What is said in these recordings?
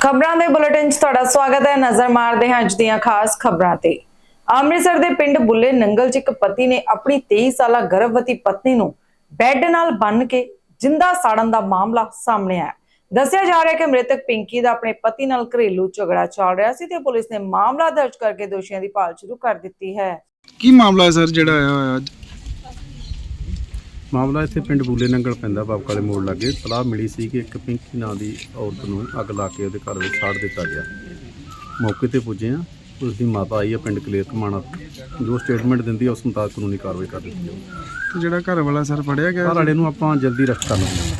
ਖਬਰਾਂ ਦੇ ਬੁਲੇਟਿਨ 'ਚ ਤੁਹਾਡਾ ਸਵਾਗਤ ਹੈ। ਨਜ਼ਰ ਮਾਰਦੇ ਹਾਂ ਅੱਜ ਦੀਆਂ ਖਾਸ ਖਬਰਾਂ ਤੇ। ਅੰਮ੍ਰਿਤਸਰ ਦੇ ਪਿੰਡ ਬੁੱਲੇ ਨੰਗਲ 'ਚ ਇੱਕ ਪਤੀ ਨੇ ਆਪਣੀ 23 ਸਾਲਾ ਗਰਭਵਤੀ ਪਤਨੀ ਨੂੰ ਬੈੱਡ ਨਾਲ ਬੰਨ੍ਹ ਕੇ ਜਿੰਦਾ ਸਾੜਨ ਦਾ ਮਾਮਲਾ ਸਾਹਮਣੇ ਆਇਆ। ਦੱਸਿਆ ਜਾ ਰਿਹਾ ਹੈ ਕਿ ਮ੍ਰਿਤਕ ਪਿੰਕੀ ਦਾ ਆਪਣੇ ਪਤੀ ਨਾਲ ਘਰੇਲੂ ਝਗੜਾ ਚੱਲ ਰਿਹਾ ਸੀ ਤੇ ਪੁਲਿਸ ਨੇ ਮਾਮਲਾ ਦਰਜ ਕਰਕੇ ਦੋਸ਼ੀਆਂ ਦੀ ਭਾਲ ਸ਼ੁਰੂ ਕਰ ਦਿੱਤੀ ਹੈ। ਕੀ ਮਾਮਲਾ ਹੈ ਸਰ ਜਿਹੜਾ ਆਇਆ ਹੋਇਆ ਅੱਜ? ਮਾਮਲਾ ਇੱਥੇ ਪਿੰਡ ਬੂਲੇ ਨੰਗਲ ਪੈਂਦਾ ਬਾਬਕਾ ਦੇ ਮੋੜ ਲਾਗੇ। ਤਲਾਹ ਮਿਲੀ ਸੀ ਕਿ ਇੱਕ ਪਿੰਕੀ ਨਾਂ ਦੀ ਔਰਤ ਨੂੰ ਅੱਗ ਲਾ ਕੇ ਉਹਦੇ ਘਰ ਵਿੱਚ ਸਾੜ ਦਿੱਤਾ ਗਿਆ। ਮੌਕੇ ਤੇ ਪੁੱਜੇ ਆ ਉਸ ਦੀ ਮਾਤਾ ਆਈ ਹੈ ਪਿੰਡ ਕਲੇਰ ਕਮਾਣਾ। ਜੋ ਸਟੇਟਮੈਂਟ ਦਿੰਦੀ ਹੈ ਉਸ ਮੁਤਾਬਕ ਕਾਨੂੰਨੀ ਕਾਰਵਾਈ ਕਰ ਦਿੱਤੀ ਜਾਊਗੀ। ਤੇ ਜਿਹੜਾ ਘਰ ਵਾਲਾ ਸਰ ਫੜਿਆ ਗਿਆ ਘਰ ਵਾਲੇ ਨੂੰ ਆਪਾਂ ਜਲਦੀ ਕਰ ਲਵਾਂਗੇ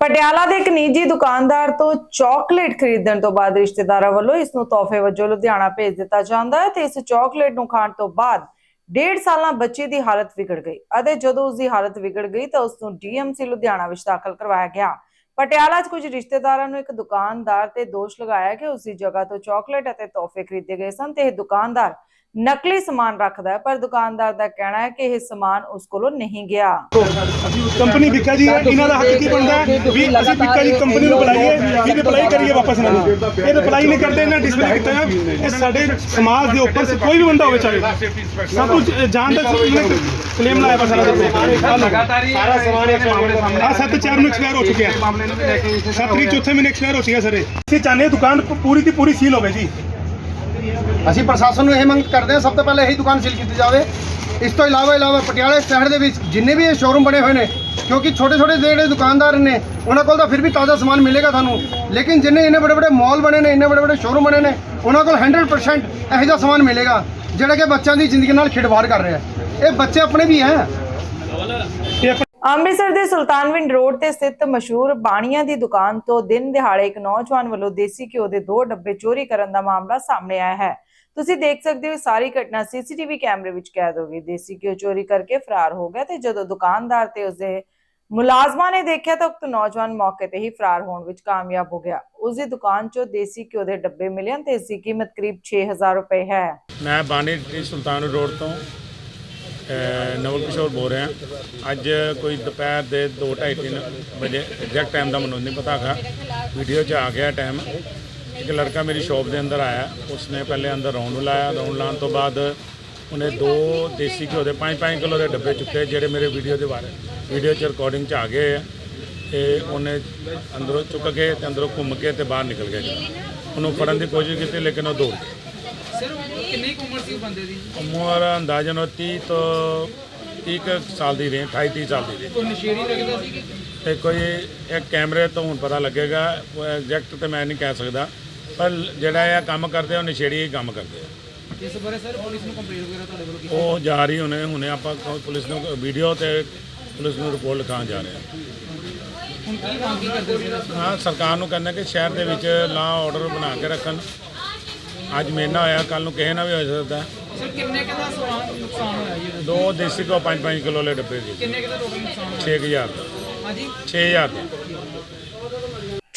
ਪਟਿਆਲਾ ਦੇ ਇੱਕ ਨਿੱਜੀ ਦੁਕਾਨਦਾਰ ਤੋਂ ਚਾਕਲੇਟ ਖਰੀਦਣ ਤੋਂ ਬਾਅਦ ਰਿਸ਼ਤੇਦਾਰਾਂ ਵੱਲੋਂ ਇਸ ਨੂੰ ਤੋਹਫੇ ਵਜੋਂ ਲੁਧਿਆਣਾ ਭੇਜ ਦਿੱਤਾ ਜਾਂਦਾ ਹੈ ਤੇ ਇਸ ਚਾਕਲੇਟ ਨੂੰ ਖਾਣ ਤੋਂ ਬਾਅਦ ਡੇਢ ਸਾਲਾਂ ਬੱਚੇ ਦੀ ਹਾਲਤ ਵਿਗੜ ਗਈ ਅਤੇ ਜਦੋਂ ਉਸ ਦੀ ਹਾਲਤ ਵਿਗੜ ਗਈ ਤਾਂ ਉਸ ਨੂੰ ਡੀਐਮਸੀ ਲੁਧਿਆਣਾ ਵਿੱਚ ਦਾਖਲ ਕਰਵਾਇਆ ਗਿਆ। ਪਟਿਆਲਾ 'ਚ ਕੁਝ ਰਿਸ਼ਤੇਦਾਰਾਂ ਨੂੰ ਇੱਕ ਦੁਕਾਨਦਾਰ ਤੇ ਦੋਸ਼ ਲਗਾਇਆ ਕਿ ਉਸ ਦੀ ਜਗ੍ਹਾ ਤੋਂ ਚਾਕਲੇਟ ਅਤੇ ਤੋਹਫੇ ਖਰੀਦੇ ਗਏ ਸਨ ਤੇ ਇਹ ਦੁਕਾਨਦਾਰ ਨਕਲੀ ਸਮਾਨ ਰੱਖਦਾ ਹੈ, ਪਰ ਦੁਕਾਨਦਾਰ ਦਾ ਕਹਿਣਾ ਹੈ ਕਿ ਇਹ ਸਮਾਨ ਉਸ ਕੋਲੋਂ ਨਹੀਂ ਗਿਆ। ਕੰਪਨੀ ਵਿਕਾ ਜੀ, ਇਹਨਾਂ ਦਾ ਹੱਕ ਕੀ ਬਣਦਾ ਹੈ? ਵੀ ਅਸੀਂ ਵਿਕਾ ਜੀ ਕੰਪਨੀ ਨੂੰ ਬੁਲਾਈਏ ਇਹਦੀ ਰਿਪਲਾਈ ਕਰੀਏ ਵਾਪਸ ਇਹਨਾਂ ਨੂੰ ਇਹ ਰਿਪਲਾਈ ਨਹੀਂ ਕਰਦੇ ਇਹਨਾਂ ਡਿਸਪਲੇ ਕੀਤਾ ਹੈ। ਇਹ ਸਾਡੇ ਸਮਾਜ ਦੇ ਉੱਪਰ ਕੋਈ ਵੀ ਬੰਦਾ ਹੋਵੇ ਚਾਹੇ। ਸਭ ਕੁਝ ਜਾਣਦਾ ਸੀ ਇਹਨੇ ਕਲੇਮ ਲਾਇਆ ਬਸ ਸਾਰਾ ਲਗਾਤਾਰ ਸਾਰਾ ਸਮਾਨ ਇਸ ਮਾਮਲੇ ਸਾਹਮਣੇ ਆ ਸੱਤ ਚਾਰ ਨੂੰ ਐਕਸਪਾਇਰ ਹੋ ਚੁੱਕਿਆ ਮਾਮਲੇ ਨੂੰ ਲੈ ਕੇ ਸੱਤ ਤਰੀਕ ਚੌਥੇ ਮਹੀਨੇ ਐਕਸਪਾਇਰ ਹੋ ਚੁੱਕਿਆ ਸਾਰੇ। ਅਸੀਂ ਚਾਹੁੰਦੇ ਦੁਕਾਨ ਪੂਰੀ ਦੀ ਪੂਰੀ ਸੀਲ ਹੋਵੇ ਜੀ। ਅਸੀਂ ਪ੍ਰਸ਼ਾਸਨ ਨੂੰ ਇਹ ਮੰਗ ਕਰਦੇ ਹਾਂ ਸਭ ਤੋਂ ਪਹਿਲਾਂ ਇਹੀ ਦੁਕਾਨ ਸੀਲ ਕੀਤੀ ਜਾਵੇ। ਇਸ ਤੋਂ ਇਲਾਵਾ ਇਲਾਵਾ ਪਟਿਆਲੇ ਸ਼ਹਿਰ ਦੇ ਵਿੱਚ ਜਿੰਨੇ ਵੀ ਇਹ ਸ਼ੋਰੂਮ ਬਣੇ ਹੋਏ ਨੇ, ਕਿਉਂਕਿ ਛੋਟੇ ਛੋਟੇ ਜਿਹੜੇ ਦੁਕਾਨਦਾਰ ਨੇ, ਉਹਨਾਂ ਕੋਲ ਤਾਂ ਫਿਰ ਵੀ ਤਾਜ਼ਾ ਸਮਾਨ ਮਿਲੇਗਾ ਤੁਹਾਨੂੰ। ਲੇਕਿਨ ਜਿੰਨੇ ਇੰਨੇ ਵੱਡੇ ਵੱਡੇ ਮਾਲ ਬਣੇ ਨੇ, ਇੰਨੇ ਵੱਡੇ ਵੱਡੇ ਸ਼ੋਰੂਮ ਬਣੇ ਨੇ, ਉਹਨਾਂ ਕੋਲ 100% ਇਹੋ ਜਿਹਾ ਸਮਾਨ ਮਿਲੇਗਾ, ਜਿਹੜਾ ਕਿ ਬੱਚਿਆਂ ਦੀ ਜ਼ਿੰਦਗੀ ਨਾਲ ਖਿਡਵਾੜ ਕਰ ਰਿਹਾ ਹੈ। ਇਹ ਬੱਚੇ ਆਪਣੇ ਵੀ ਹੈ। ਅੰਮ੍ਰਿਤਸਰ ਦੇ ਸੁਲਤਾਨਵਿੰਡ ਰੋਡ ਤੇ ਸਥਿਤ ਮਸ਼ਹੂਰ ਬਾਣੀਆਂ ਦੀ ਦੁਕਾਨ ਤੋਂ ਦਿਨ ਦਿਹਾੜੇ ਇੱਕ ਨੌਜਵਾਨ ਵੱਲੋਂ ਦੇਸੀ ਘਿਓ ਦੇ ਦੋ ਡੱਬੇ ਚੋਰੀ ਕਰਨ ਦਾ ਮਾਮਲਾ ਸਾਹਮਣੇ ਆਇਆ ਹੈ। ਤੁਸੀਂ ਦੇਖ ਸਕਦੇ ਹੋ ਸਾਰੀ ਘਟਨਾ ਸੀਸੀਟੀਵੀ ਕੈਮਰੇ ਵਿੱਚ ਕੈਦ ਹੋ ਗਈ। ਦੇਸੀ ਘਿਓ ਚੋਰੀ ਕਰਕੇ ਫਰਾਰ ਹੋ ਗਿਆ ਤੇ ਜਦੋਂ ਦੁਕਾਨਦਾਰ ਤੇ ਉਸਦੇ ਮੁਲਾਜ਼ਮਾਂ ਨੇ ਦੇਖਿਆ ਤਾਂ ਉਕਤ ਨੌਜਵਾਨ ਮੌਕੇ ਤੇ ਹੀ ਫਰਾਰ ਹੋਣ ਵਿੱਚ ਕਾਮਯਾਬ ਹੋ ਗਿਆ। ਉਸ ਦੀ ਦੁਕਾਨ 'ਚੋਂ ਦੇਸੀ ਘਿਓ ਦੇ ਡੱਬੇ ਮਿਲੇ ਤੇ ਇਸ ਦੀ ਕੀਮਤ ਕਰੀਬ 6000 ਰੁਪਏ ਹੈ। ਮੈਂ ਬਾਣੀ ਸੁਲਤਾਨ ਰੋਡ ਤੋਂ ਅਹ, ਨਵਲ ਕਿਸ਼ੋਰ ਬੋਲ ਰਿਹਾ। ਅੱਜ ਕੋਈ ਦੁਪਹਿਰ ਦੇ 2:30 ਵਜੇ ਐਗਜ਼ੈਕਟ ਟਾਈਮ ਦਾ ਮੈਨੂੰ ਨਹੀਂ ਪਤਾ ਹੈਗਾ। ਵੀਡੀਓ 'ਚ ਆ ਗਿਆ ਟਾਈਮ ਇੱਕ ਲੜਕਾ ਮੇਰੀ ਸ਼ਾਪ ਦੇ ਅੰਦਰ ਆਇਆ। ਉਸਨੇ ਪਹਿਲੇ ਅੰਦਰ ਰਾਉਂਡ ਲਾਇਆ। ਰਾਉਂਡ ਲਾਉਣ ਤੋਂ ਬਾਅਦ ਉਹਨੇ ਦੋ ਦੇਸੀ ਘਿਓ ਦੇ 5-5 ਕਿਲੋ ਦੇ ਡੱਬੇ ਚੁੱਕੇ ਜਿਹੜੇ ਮੇਰੇ ਵੀਡੀਓ ਦੇ ਬਾਰੇ ਵੀਡੀਓ 'ਚ ਰਿਕਾਰਡਿੰਗ 'ਚ ਆ ਗਏ ਆ ਤੇ ਉਹਨੇ ਅੰਦਰੋਂ ਚੁੱਕ ਕੇ ਤੇ ਅੰਦਰੋਂ ਘੁੰਮ ਕੇ ਤੇ ਬਾਹਰ ਨਿਕਲ ਗਿਆ ਜੀ ਉਹਨੂੰ ਫੜਨ ਦੀ ਕੋਸ਼ਿਸ਼ ਕੀਤੀ ਲੇਕਿਨ ਉਹ ਦੌੜ ਗਿਆ ਸਰ ਕਿੰਨੀ ਕੁ ਉਮਰ ਸੀ ਬੰਦੇ ਦੀ? ਉਮਰ ਅੰਦਾਜ਼ਨ ਉਹ 30 ਤੋਂ 30 ਕੁ ਸਾਲ ਦੀ ਰੇਂਜ 28 30 ਸਾਲ ਦੀ ਕੋਈ ਨਸ਼ੇੜੀ ਲੱਗਦਾ ਸੀ ਤੇ ਕੋਈ ਇੱਕ ਕੈਮਰੇ ਤੋਂ ਹੁਣ ਪਤਾ ਲੱਗੇਗਾ ਐਗਜ਼ੈਕਟ ਤੇ ਮੈਂ ਨਹੀਂ ਕਹਿ ਸਕਦਾ। ਪਰ ਜਿਹੜਾ ਇਹ ਕੰਮ ਕਰਦੇ ਆ ਉਹ ਨਸ਼ੇੜੀ ਹੀ ਕੰਮ ਕਰਦੇ ਆ। ਇਸ ਬਾਰੇ ਸਰ ਪੁਲਿਸ ਨੂੰ ਕੰਪਲੇਂਟ ਵਗੈਰਾ ਤੁਹਾਡੇ ਵੱਲੋਂ ਕੀਤੀ? ਉਹ ਜਾ ਰਹੀ ਹੁਣੇ ਹੁਣੇ ਆਪਾਂ ਕ- ਪੁਲਿਸ ਨੂੰ ਵੀਡੀਓ ਤੇ ਪੁਲਿਸ ਨੂੰ ਰਿਪੋਰਟ ਲਿਖਾਉਣ ਜਾ ਰਹੇ ਹਾਂ ਹੁਣ ਕੀ ਮੰਗ ਕੀ ਕਰਦੇ ਸੀ? ਹਾਂ ਸਰਕਾਰ ਨੂੰ ਕਹਿੰਦਾ ਕਿ ਸ਼ਹਿਰ ਦੇ ਵਿੱਚ ਲਾ ਆਰਡਰ ਬਣਾ ਕੇ ਰੱਖਣ। ਅੱਜ ਮੇਰੇ ਨਾਲ ਹੋਇਆ ਕੱਲ ਨੂੰ ਕਿਸੇ ਨਾਲ ਵੀ ਹੋ ਸਕਦਾ। ਸਰ ਕਿੰਨੇ ਕੁ ਦਾ ਸਮਾਨ ਨੁਕਸਾਨ ਹੋਇਆ ਜੀ ਇਹਦਾ? ਦੋ ਦੇਸੀ ਕੋ 5-5 ਕਿਲੋ ਦੇ ਡੱਬੇ ਦੀ ਕਿੰਨੇ ਕੁ ਦਾ ਟੋਟਲ ਨੁਕਸਾਨ ਹੋਇਆ? 6000 ਦਾ। ਹਾਂਜੀ। 6000 ਦਾ।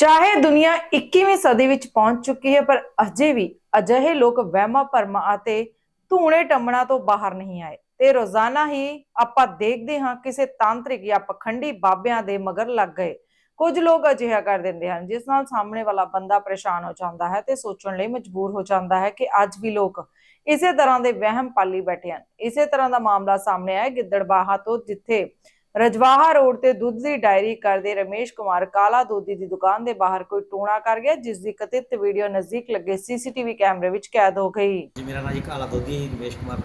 ਚਾਹੇ ਦੁਨੀਆ 21ਵੀਂ ਸਦੀ ਵਿੱਚ ਪਹੁੰਚ ਚੁੱਕੀ ਹੈ, ਪਰ ਅਜੇ ਵੀ ਅਜਿਹੇ ਲੋਕ ਵਹਿਮਾਂ ਭਰਮਾਂ ਅਤੇ ਧੂਣੇ ਟੰਮਣਾ ਤੋਂ ਬਾਹਰ ਨਹੀਂ ਆਏ। ਤੇ ਰੋਜ਼ਾਨਾ ਹੀ ਆਪਾਂ ਦੇਖਦੇ ਹਾਂ ਕਿਸੇ ਤਾਂਤਰਿਕ ਜਾਂ ਪਖੰਡੀ ਬਾਬਿਆਂ ਦੇ ਮਗਰ ਲੱਗ ਗਏ। ਕੁਝ ਲੋਕ ਅਜਿਹਾ ਕਰ ਦਿੰਦੇ ਹਨ, ਜਿਸ ਨਾਲ ਸਾਹਮਣੇ ਵਾਲਾ ਬੰਦਾ ਪਰੇਸ਼ਾਨ ਹੋ ਜਾਂਦਾ ਹੈ ਤੇ ਸੋਚਣ ਲਈ ਮਜਬੂਰ ਹੋ ਜਾਂਦਾ ਹੈ ਕਿ ਅੱਜ ਵੀ ਲੋਕ ਇਸੇ ਤਰ੍ਹਾਂ ਦੇ ਵਹਿਮ ਪਾਲੀ ਬੈਠੇ ਹਨ। ਇਸੇ ਤਰ੍ਹਾਂ ਦਾ ਮਾਮਲਾ ਸਾਹਮਣੇ ਆਇਆ ਗਿੱਦੜਬਾਹਾ ਤੋਂ, ਜਿੱਥੇ ਰਜਵਾਹਾ ਰੋਡ ਤੇ ਦੁੱਧ ਦੀ ਡਾਇਰੀ ਕਰਦੇ ਰਮੇਸ਼ ਕੁਮਾਰ ਕਾਲਾ ਦੋਧੀ ਦੀ ਦੁਕਾਨ ਦੇ ਬਾਹਰ ਕੋਈ ਟੂਣਾ ਕਰ ਗਿਆ ਜਿਸ ਦੀ ਕਥਿਤ ਵੀਡੀਓ ਨਜ਼ਦੀਕ ਲੱਗੇ ਸੀਸੀਟੀਵੀ ਕੈਮਰੇ ਵਿੱਚ ਕੈਦ ਹੋ ਗਈ। ਜੀ ਮੇਰਾ ਨਾਮ ਜੀ ਕਾਲਾ ਦੋਧੀ ਰਮੇਸ਼ ਕੁਮਾਰ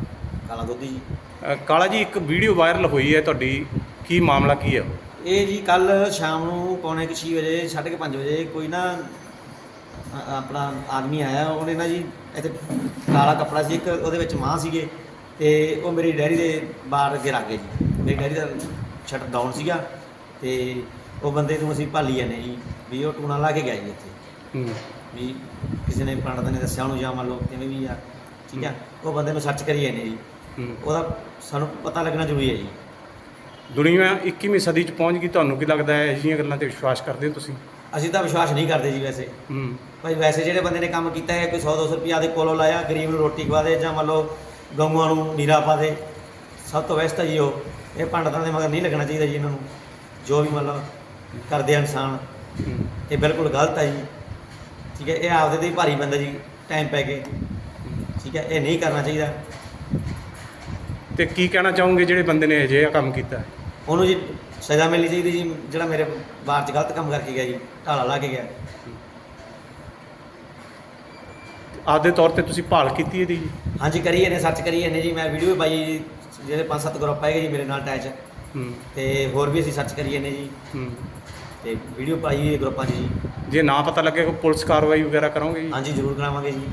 ਕਾਲਾ ਦੋਧੀ ਜੀ। ਅ, ਕਾਲਾ ਜੀ ਇੱਕ ਵੀਡੀਓ ਵਾਇਰਲ ਹੋਈ ਹੈ ਤੁਹਾਡੀ ਕੀ ਮਾਮਲਾ ਕੀ ਹੈ? ਇਹ ਜੀ ਕੱਲ ਸ਼ਾਮ ਨੂੰ ਪੌਣੇ ਕੁ ਛੇ ਵਜੇ 5:30 ਵਜੇ ਕੋਈ ਨਾ ਅ- ਆਪਣਾ ਆਦਮੀ ਆਇਆ ਉਹਨੇ ਨਾ ਜੀ ਇੱਥੇ ਕਾਲਾ ਕੱਪੜਾ ਸੀ ਇੱਕ ਉਹਦੇ ਵਿੱਚ ਮਾਂ ਸੀਗੇ ਤੇ ਉਹ ਮੇਰੀ ਡੈਰੀ ਦੇ ਬਾਹਰ ਅੱਗੇ ਰੱਖ ਗਏ ਜੀ। ਮੇਰੀ ਡੈਰੀ ਦਾ ਸ਼ਟਰ ਡਾਊਨ ਸੀਗਾ ਤੇ ਉਹ ਬੰਦੇ ਨੂੰ ਅਸੀਂ ਭਾਲੀ ਜਾਂਦੇ ਜੀ ਵੀ ਉਹ ਟੂਣਾ ਲਾ ਕੇ ਗਿਆ ਜੀ ਇੱਥੇ। ਹੂੰ। ਵੀ ਕਿਸੇ ਨੇ ਪੰਡਤ ਨੇ ਦੱਸਿਆ ਉਹਨੂੰ ਜਾਂ ਮੰਨ ਲਓ ਕਿਵੇਂ ਵੀ ਆ ਠੀਕ ਆ? ਉਹ ਬੰਦੇ ਨੂੰ ਸਰਚ ਕਰੀ ਜਾਂਦੇ ਜੀ। ਹੂੰ। ਉਹਦਾ ਸਾਨੂੰ ਪਤਾ ਲੱਗਣਾ ਜ਼ਰੂਰੀ ਹੈ ਜੀ। ਦੁਨੀਆ 21ਵੀਂ ਸਦੀ ਚ ਪਹੁੰਚ ਗਈ ਤੁਹਾਨੂੰ ਕੀ ਲੱਗਦਾ ਹੈ? ਅਜਿਹੀਆਂ ਗੱਲਾਂ ਤੇ ਵਿਸ਼ਵਾਸ ਕਰਦੇ ਹੋ ਤੁਸੀਂ? ਅਸੀਂ ਤਾਂ ਵਿਸ਼ਵਾਸ ਨਹੀਂ ਕਰਦੇ ਜੀ ਵੈਸੇ। ਹੂੰ। ਭਾਈ ਵੈਸੇ ਜਿਹੜੇ ਬੰਦੇ ਨੇ ਕੰਮ ਕੀਤਾ ਹੈ ਕੋਈ 100 200 ਰੁਪਿਆ ਦੇ ਕੋਲੋਂ ਲਾਇਆ ਗਰੀਬ ਨੂੰ ਰੋਟੀ ਖਵਾ ਦੇ ਜਾਂ ਮੰਨ ਲਓ ਗਊਆਂ ਨੂੰ ਨੀਰਾ ਪਾ ਦੇ ਸਭ ਤੋਂ ਬੈਸਟ ਹੈ ਜੀ ਉਹ। ਇਹ ਪੰਡਤਾਂ ਦੇ ਮਗਰ ਨਹੀਂ ਲੱਗਣਾ ਚਾਹੀਦਾ ਜੀ ਇਹਨਾਂ ਨੂੰ। ਜੋ ਵੀ ਮੰਨ ਲਓ ਕਰਦੇ ਆ ਇਨਸਾਨ ਇਹ ਬਿਲਕੁਲ ਗਲਤ ਹੈ ਜੀ। ਠੀਕ ਹੈ ਇਹ ਆਪਦੇ ਤੇ ਹੀ ਭਾਰੀ ਪੈਂਦਾ ਜੀ ਟਾਈਮ ਪੈ ਕੇ। ਠੀਕ ਹੈ ਇਹ ਨਹੀਂ ਕਰਨਾ ਚਾਹੀਦਾ। ਤੇ ਕੀ ਕਹਿਣਾ ਚਾਹੋਗੇ ਜਿਹੜੇ ਬੰਦੇ ਨੇ ਅਜਿਹਾ ਕੰਮ ਕੀਤਾ? ਉਹਨੂੰ ਜੀ ਸਜ਼ਾ ਮਿਲਣੀ ਚਾਹੀਦੀ ਜੀ ਜਿਹੜਾ ਮੇਰੇ ਬਾਹਰ 'ਚ ਗਲਤ ਕੰਮ ਕਰਕੇ ਗਿਆ ਜੀ ਢਾਲਾ ਲਾ ਕੇ ਗਿਆ। ਆਪਦੇ ਤੌਰ ਤੇ ਤੁਸੀਂ ਭਾਲ ਕੀਤੀ ਇਹਦੀ ਜੀ? ਹਾਂਜੀ ਕਰੀਏ ਨੇ ਸਰਚ ਕਰੀਏ ਨੇ ਜੀ। ਮੈਂ ਵੀਡੀਓ ਪਾਈ ਜੀ। ਜਿਹੜੇ ਪੰਜ ਸੱਤ ਗਰੁੱਪ ਹੈਗੇ ਜੀ ਮੇਰੇ ਨਾਲ ਅਟੈਚ ਹੂੰ। ਤੇ ਹੋਰ ਵੀ ਅਸੀਂ ਸਰਚ ਕਰੀਏ ਨੇ ਜੀ। ਹੂੰ। ਤੇ ਵੀਡੀਓ ਪਾਈ ਹੋਈ ਹੈ ਗਰੁੱਪਾਂ 'ਚ ਜੀ। ਜੇ ਨਾ ਪਤਾ ਲੱਗੇ ਕੋਈ ਪੁਲਿਸ ਕਾਰਵਾਈ ਵਗੈਰਾ ਕਰੋਗੇ ਜੀ? ਹਾਂਜੀ ਜ਼ਰੂਰ ਕਰਾਵਾਂਗੇ ਜੀ।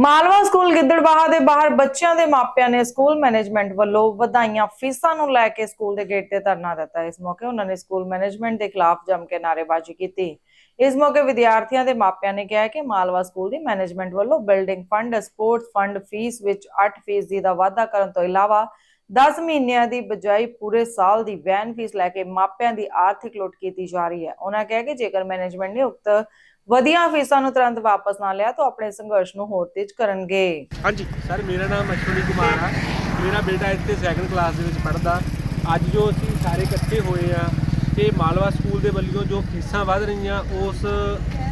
ਮਾਲਵਾ ਸਕੂਲ ਗਿੱਦੜਬਾਹਾ ਦੇ ਬਾਹਰ ਬੱਚਿਆਂ ਦੇ ਮਾਪਿਆਂ ਨੇ ਸਕੂਲ ਮੈਨੇਜਮੈਂਟ ਵੱਲੋਂ ਵਧਾਈਆਂ ਫੀਸਾਂ ਨੂੰ ਲੈ ਕੇ ਸਕੂਲ ਦੇ ਗੇਟ ਤੇ ਧਰਨਾ ਦਿੱਤਾ। ਇਸ ਮੌਕੇ ਉਹਨਾਂ ਨੇ ਸਕੂਲ ਮੈਨੇਜਮੈਂਟ ਦੇ ਖਿਲਾਫ ਜੰਮ ਕੇ ਨਾਅਰੇਬਾਜ਼ੀ ਕੀਤੀ। ਇਸ ਮੌਕੇ ਵਿਦਿਆਰਥੀਆਂ ਦੇ ਮਾਪਿਆਂ ਨੇ ਕਿਹਾ ਕਿ ਮਾਲਵਾ ਸਕੂਲ ਦੀ ਮੈਨੇਜਮੈਂਟ ਵੱਲੋਂ building fund, sports fund, fees ਵਿੱਚ 8% ਦਾ ਵਾਧਾ ਕਰਨ ਤੋਂ ਇਲਾਵਾ 10 ਮਹੀਨਿਆਂ ਦੀ ਬਜਾਏ ਪੂਰੇ ਸਾਲ ਦੀ ਵੈਨ ਫੀਸ ਲੈ ਕੇ ਮਾਪਿਆਂ ਦੀ ਆਰਥਿਕ ਲੁੱਟ ਕੀਤੀ ਜਾ ਰਹੀ ਹੈ। ਉਹਨਾਂ ਕਿਹਾ ਕਿ ਜੇਕਰ ਮੈਨੇਜਮੈਂਟ ਨੇ ਉਕਤ ਵਧੀਆਂ ਫੀਸਾਂ ਨੂੰ ਤੁਰੰਤ ਵਾਪਸ ਨਾ ਲਿਆ, ਤਾਂ ਆਪਣੇ ਸੰਘਰਸ਼ ਨੂੰ ਹੋਰ ਤੇਜ਼ ਕਰਨਗੇ। ਹਾਂਜੀ। ਸਰ, ਮੇਰਾ ਨਾਮ ਅਸ਼ਵਨੀ ਕੁਮਾਰ ਆ। ਮੇਰਾ ਬੇਟਾ ਇੱਥੇ ਸੈਕੰਡ ਕਲਾਸ ਦੇ ਵਿੱਚ ਪੜ੍ਹਦਾ। ਅੱਜ ਜੋ ਅਸੀਂ ਸਾਰੇ ਇਕੱਠੇ ਹੋਏ ਆ ਤੇ ਮਾਲਵਾ ਸਕੂਲ ਦੇ ਵੱਲੋਂ ਜੋ ਫੀਸਾਂ ਵਧ ਰਹੀਆਂ, ਉਸ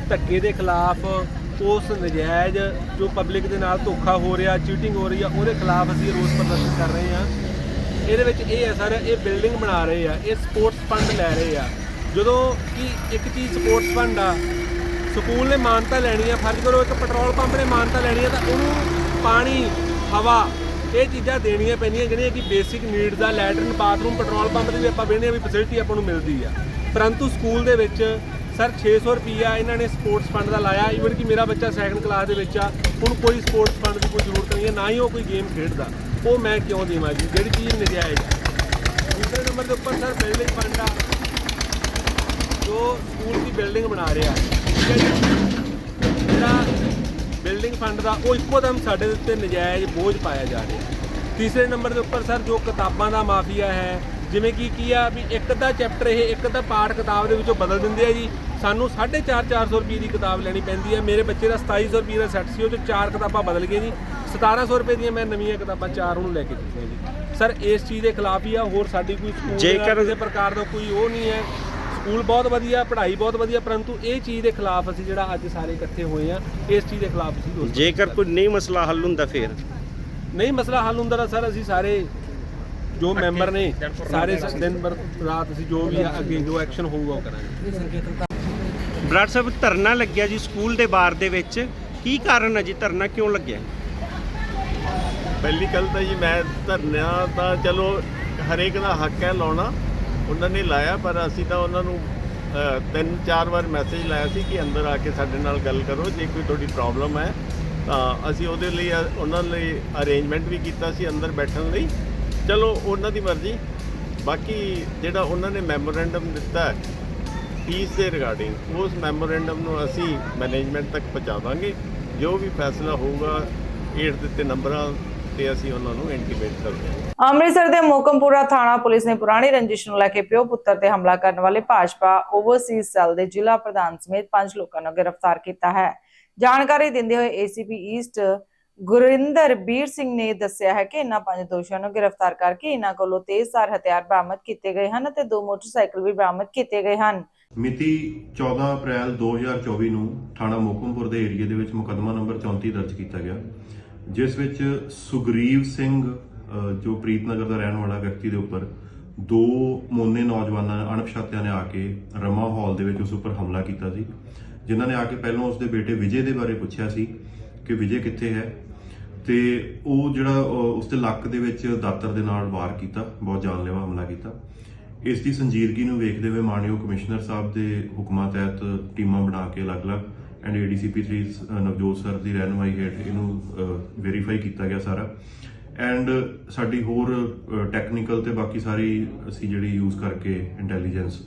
ਧੱਕੇ ਦੇ ਖਿਲਾਫ, ਉਸ ਨਜਾਇਜ਼ ਜੋ ਪਬਲਿਕ ਦੇ ਨਾਲ ਧੋਖਾ ਹੋ ਰਿਹਾ ਚੀਟਿੰਗ ਹੋ ਰਹੀ ਆ, ਉਹਦੇ ਖਿਲਾਫ ਅਸੀਂ ਰੋਸ ਪ੍ਰਦਰਸ਼ਨ ਕਰ ਰਹੇ ਆ ਇਹਦੇ ਵਿੱਚ ਇਹ ਹੈ ਸਰ, ਇਹ ਬਿਲਡਿੰਗ ਬਣਾ ਰਹੇ ਆ, ਇਹ ਸਪੋਰਟਸ ਫੰਡ ਲੈ ਰਹੇ ਆ। ਜਦੋਂ ਕਿ ਇੱਕ ਚੀਜ਼ ਸਪੋਰਟਸ ਫੰਡ ਆ, ਸਕੂਲ ਨੇ ਮਾਨਤਾ ਲੈਣੀ ਆ, ਫਰਜ਼ ਕਰੋ ਇੱਕ ਪੈਟਰੋਲ ਪੰਪ ਨੇ ਮਾਨਤਾ ਲੈਣੀ ਆ, ਤਾਂ ਉਹਨੂੰ ਪਾਣੀ, ਹਵਾ ਇਹ ਚੀਜ਼ਾਂ ਦੇਣੀਆਂ ਪੈਂਦੀਆਂ ਜਿਹੜੀਆਂ ਕਿ ਬੇਸਿਕ ਨੀਡਸ ਆ, ਲੈਟਰਨ ਬਾਥਰੂਮ ਪੈਟਰੋਲ ਪੰਪ ਦੀ ਵੀ ਆਪਾਂ ਵੇਖਦੇ ਆ ਵੀ ਫੈਸਿਲਿਟੀ ਆਪਾਂ ਨੂੰ ਮਿਲਦੀ ਆ। ਪਰੰਤੂ ਸਕੂਲ ਦੇ ਵਿੱਚ ਸਰ 600 ਰੁਪਈਆ ਇਹਨਾਂ ਨੇ ਸਪੋਰਟਸ ਫੰਡ ਦਾ ਲਾਇਆ। ਈਵਨ ਕਿ ਮੇਰਾ ਬੱਚਾ ਸੈਕੰਡ ਕਲਾਸ ਦੇ ਵਿੱਚ ਆ, ਹੁਣ ਕੋਈ ਸਪੋਰਟਸ ਫੰਡ ਦੀ ਕੋਈ ਜ਼ਰੂਰਤ ਨਹੀਂ ਹੈ, ਨਾ ਹੀ ਉਹ ਕੋਈ ਗੇਮ ਖੇਡਦਾ। ਉਹ ਮੈਂ ਕਿਉਂ ਦੇਵਾਂ ਜੀ? ਜਿਹੜੀ ਚੀਜ਼ ਨਜਾਇਜ਼ ਆ। ਦੂਸਰੇ ਨੰਬਰ ਦੇ ਉੱਪਰ ਸਰ ਬਿਲਡਿੰਗ ਫੰਡ ਆ। ਜੋ ਸਕੂਲ ਦੀ ਬਿਲਡਿੰਗ ਬਣਾ ਰਿਹਾ। ਠੀਕ ਹੈ ਜੀ ਜਿਹੜਾ ਬਿਲਡਿੰਗ ਫੰਡ ਦਾ ਉਹ ਇੱਕੋ ਦਮ ਸਾਡੇ ਦੇ ਉੱਤੇ ਨਜਾਇਜ਼ ਬੋਝ ਪਾਇਆ ਜਾ ਰਿਹਾ ਤੀਸਰੇ ਨੰਬਰ ਦੇ ਉੱਪਰ ਸਰ ਜੋ ਕਿਤਾਬਾਂ ਦਾ ਮਾਫੀਆ ਹੈ ਜਿਵੇਂ ਕਿ ਕੀ ਆ ਵੀ ਇੱਕ ਅੱਧਾ ਚੈਪਟਰ ਇਹ ਇੱਕ ਅੱਧਾ ਪਾਠ ਕਿਤਾਬ ਦੇ ਵਿੱਚੋਂ ਬਦਲ ਦਿੰਦੇ ਆ ਜੀ। ਸਾਨੂੰ 4.5 400 ਰੁਪਏ ਦੀ ਕਿਤਾਬ ਲੈਣੀ ਪੈਂਦੀ ਹੈ ਮੇਰੇ ਬੱਚੇ ਦਾ 2700 ਰੁਪਏ ਦਾ ਸੈੱਟ ਸੀ ਉਹ 'ਚ ਚਾਰ ਕਿਤਾਬਾਂ ਬਦਲ ਗਈਆਂ ਜੀ। 1700 ਰੁਪਏ ਦੀਆਂ ਮੈਂ ਨਵੀਆਂ ਕਿਤਾਬਾਂ ਚਾਰ ਉਹਨੂੰ ਲੈ ਕੇ ਦਿੱਤੀਆਂ ਜੀ। ਸਰ ਇਸ ਚੀਜ਼ ਦੇ ਖਿਲਾਫ ਹੀ ਆ ਹੋਰ ਸਾਡੀ ਕੋਈ ਸਕੂਲ ਦੇ ਪ੍ਰਕਾਰ ਦਾ ਕੋਈ ਉਹ ਨਹੀਂ ਹੈ। ਸਕੂਲ ਬਹੁਤ ਵਧੀਆ ਪੜ੍ਹਾਈ ਬਹੁਤ ਵਧੀਆ ਪਰੰਤੂ ਇਹ ਚੀਜ਼ ਦੇ ਖਿਲਾਫ ਅਸੀਂ ਜਿਹੜਾ ਅੱਜ ਸਾਰੇ ਇਕੱਠੇ ਹੋਏ ਆ ਇਸ ਚੀਜ਼ ਦੇ ਖਿਲਾਫ ਅਸੀਂ ਰੋਸ ਜੇਕਰ ਕੋਈ ਨਹੀਂ ਮਸਲਾ ਹੱਲ ਹੁੰਦਾ ਫੇਰ? ਨਹੀਂ ਮਸਲਾ ਹੱਲ ਹੁੰਦਾ ਤਾਂ ਸਰ ਅਸੀਂ ਸਾਰੇ ਜੋ ਮੈਂਬਰ ਨੇ ਸਾਰੇ ਦਿਨ ਭਰ ਰਾਤ ਅਸੀਂ ਜੋ ਵੀ ਆ ਅੱਗੇ ਜੋ ਐਕਸ਼ਨ ਹੋਊਗਾ ਉਹ ਕਰਾਂਗੇ। ਬਰਾੜ ਸਾਹਿਬ ਧਰਨਾ ਲੱਗਿਆ ਜੀ ਸਕੂਲ ਦੇ ਬਾਹਰ ਦੇ ਵਿੱਚ। ਕੀ ਕਾਰਨ ਹੈ ਜੀ? ਧਰਨਾ ਕਿਉਂ ਲੱਗਿਆ? ਪਹਿਲੀ ਗੱਲ ਤਾਂ ਜੀ ਮੈਂ ਧਰਨਾ ਤਾਂ ਚਲੋ ਹਰੇਕ ਦਾ ਹੱਕ ਹੈ ਲਾਉਣਾ। ਉਹਨਾਂ ਨੇ ਲਾਇਆ, ਪਰ ਅਸੀਂ ਤਾਂ ਉਹਨਾਂ ਨੂੰ ਤਿੰਨ ਚਾਰ ਵਾਰ ਮੈਸੇਜ ਲਾਇਆ ਸੀ ਕਿ ਅੰਦਰ ਆ ਕੇ ਸਾਡੇ ਨਾਲ ਗੱਲ ਕਰੋ, ਜੇ ਕੋਈ ਤੁਹਾਡੀ ਪ੍ਰੋਬਲਮ ਹੈ, ਤਾਂ ਅਸੀਂ ਉਹਦੇ ਲਈ, ਉਹਨਾਂ ਲਈ ਅਰੇਂਜਮੈਂਟ ਵੀ ਕੀਤਾ ਸੀ ਅੰਦਰ ਬੈਠਣ ਲਈ। ਚਲੋ, ਉਹਨਾਂ ਦੀ ਮਰਜ਼ੀ। ਬਾਕੀ ਜਿਹੜਾ ਉਹਨਾਂ ਨੇ ਮੈਮੋਰੈਂਡਮ ਦਿੱਤਾ ਫੀਸ ਦੇ ਰਿਗਾਰਡਿੰਗ ਉਸ ਮੈਮੋਰੈਂਡਮ ਨੂੰ ਅਸੀਂ ਮੈਨੇਜਮੈਂਟ ਤੱਕ ਪਹੁੰਚਾ ਦਾਂਗੇ। ਜੋ ਵੀ ਫੈਸਲਾ ਹੋਊਗਾ ਹੇਠ ਦਿੱਤੇ ਨੰਬਰਾਂ ਤੇ ਅਸੀਂ ਉਹਨਾਂ ਨੂੰ ਇੰਟੀਮੇਟ ਕਰਦੇ ਹਾਂ। ਅੰਮ੍ਰਿਤਸਰ ਦੇ ਮੋਕਮਪੁਰਾ ਥਾਣਾ ਪੁਲਿਸ ਨੇ ਪੁਰਾਣੀ ਰੰਜਿਸ਼ ਨੂੰ ਲੈ ਕੇ ਪਿਓ ਪੁੱਤਰ ਤੇ ਹਮਲਾ ਕਰਨ ਵਾਲੇ ਭਾਜਪਾ ਓਵਰਸੀਜ਼ ਸੈੱਲ ਦੇ ਜ਼ਿਲ੍ਹਾ ਪ੍ਰਧਾਨ ਸਮੇਤ ਪੰਜ ਲੋਕਾਂ ਨੂੰ ਗ੍ਰਿਫਤਾਰ ਕੀਤਾ ਹੈ। ਜਾਣਕਾਰੀ ਦਿੰਦੇ ਹੋਏ ਏਸੀਪੀ ਈਸਟ ਗੁਰਿੰਦਰ ਬੀਰ ਸਿੰਘ ਨੇ ਦੱਸਿਆ ਹੈ ਕਿ ਇਹਨਾਂ ਪੰਜ ਦੋਸ਼ੀਆਂ ਨੂੰ ਗ੍ਰਿਫਤਾਰ ਕਰਕੇ ਇਹਨਾਂ ਕੋਲੋਂ ਤੇਜ਼ਧਾਰ ਹਥਿਆਰ ਬਰਾਮਦ ਕੀਤੇ ਗਏ ਹਨ ਅਤੇ ਦੋ ਮੋਟਰਸਾਈਕਲ ਵੀ ਬਰਾਮਦ ਕੀਤੇ ਗਏ ਹਨ। ਮਿਤੀ 14 ਅਪ੍ਰੈਲ 2024 ਨੂੰ ਥਾਣਾ ਮੋਕਮਪੁਰ ਦੇ ਏਰੀਆ ਦੇ ਵਿੱਚ ਮੁਕੱਦਮਾ ਨੰਬਰ 34 ਦਰਜ ਕੀਤਾ ਗਿਆ। ਜਿਸ ਵਿੱਚ ਸੁਗਰੀਵ ਸਿੰਘ ਅ, ਜੋ ਪ੍ਰੀਤਨਗਰ ਦਾ ਰਹਿਣ ਵਾਲਾ ਵਿਅਕਤੀ ਦੇ ਉੱਪਰ ਦੋ ਮੋਨੇ ਨੌਜਵਾਨਾਂ ਅਣਪਛਾਤਿਆਂ ਨੇ ਆ ਕੇ ਰਮਾ ਹਾਲ ਦੇ ਵਿੱਚ ਉਸ ਉੱਪਰ ਹਮਲਾ ਕੀਤਾ ਸੀ। ਜਿਨ੍ਹਾਂ ਨੇ ਆ ਕੇ ਪਹਿਲਾਂ ਉਸ ਦੇ ਬੇਟੇ ਵਿਜੇ ਦੇ ਬਾਰੇ ਪੁੱਛਿਆ ਸੀ ਕਿ ਵਿਜੇ ਕਿੱਥੇ ਹੈ ਤੇ ਉਹ ਜਿਹੜਾ ਅ, ਉਸ ਦੇ ਲੱਕ ਦੇ ਵਿੱਚ ਦਾਤਰ ਦੇ ਨਾਲ ਵਾਰ ਕੀਤਾ ਬਹੁਤ ਜਾਨਲੇਵਾ ਹਮਲਾ ਕੀਤਾ। ਇਸ ਦੀ ਸੰਜੀਦਗੀ ਨੂੰ ਵੇਖਦੇ ਹੋਏ ਮਾਨਯੋਗ ਕਮਿਸ਼ਨਰ ਸਾਹਿਬ ਦੇ ਹੁਕਮਾਂ ਤਹਿਤ ਟੀਮਾਂ ਬਣਾ ਕੇ ਅਲੱਗ-ਅਲੱਗ ਐਂਡ ਏਡੀਸੀਪੀ 3 ਨਵਜੋਤ ਸਰ ਦੀ ਰਹਿਨਮਾਈ ਹੇਠ ਇਹਨੂੰ ਵੈਰੀਫਾਈ ਕੀਤਾ ਗਿਆ ਸਾਰਾ। ਐਂਡ ਸਾਡੀ ਹੋਰ ਟੈਕਨੀਕਲ ਤੇ ਬਾਕੀ ਸਾਰੀ ਅਸੀਂ ਜਿਹੜੀ ਯੂਜ਼ ਕਰਕੇ ਇੰਟੈਲੀਜੈਂਸ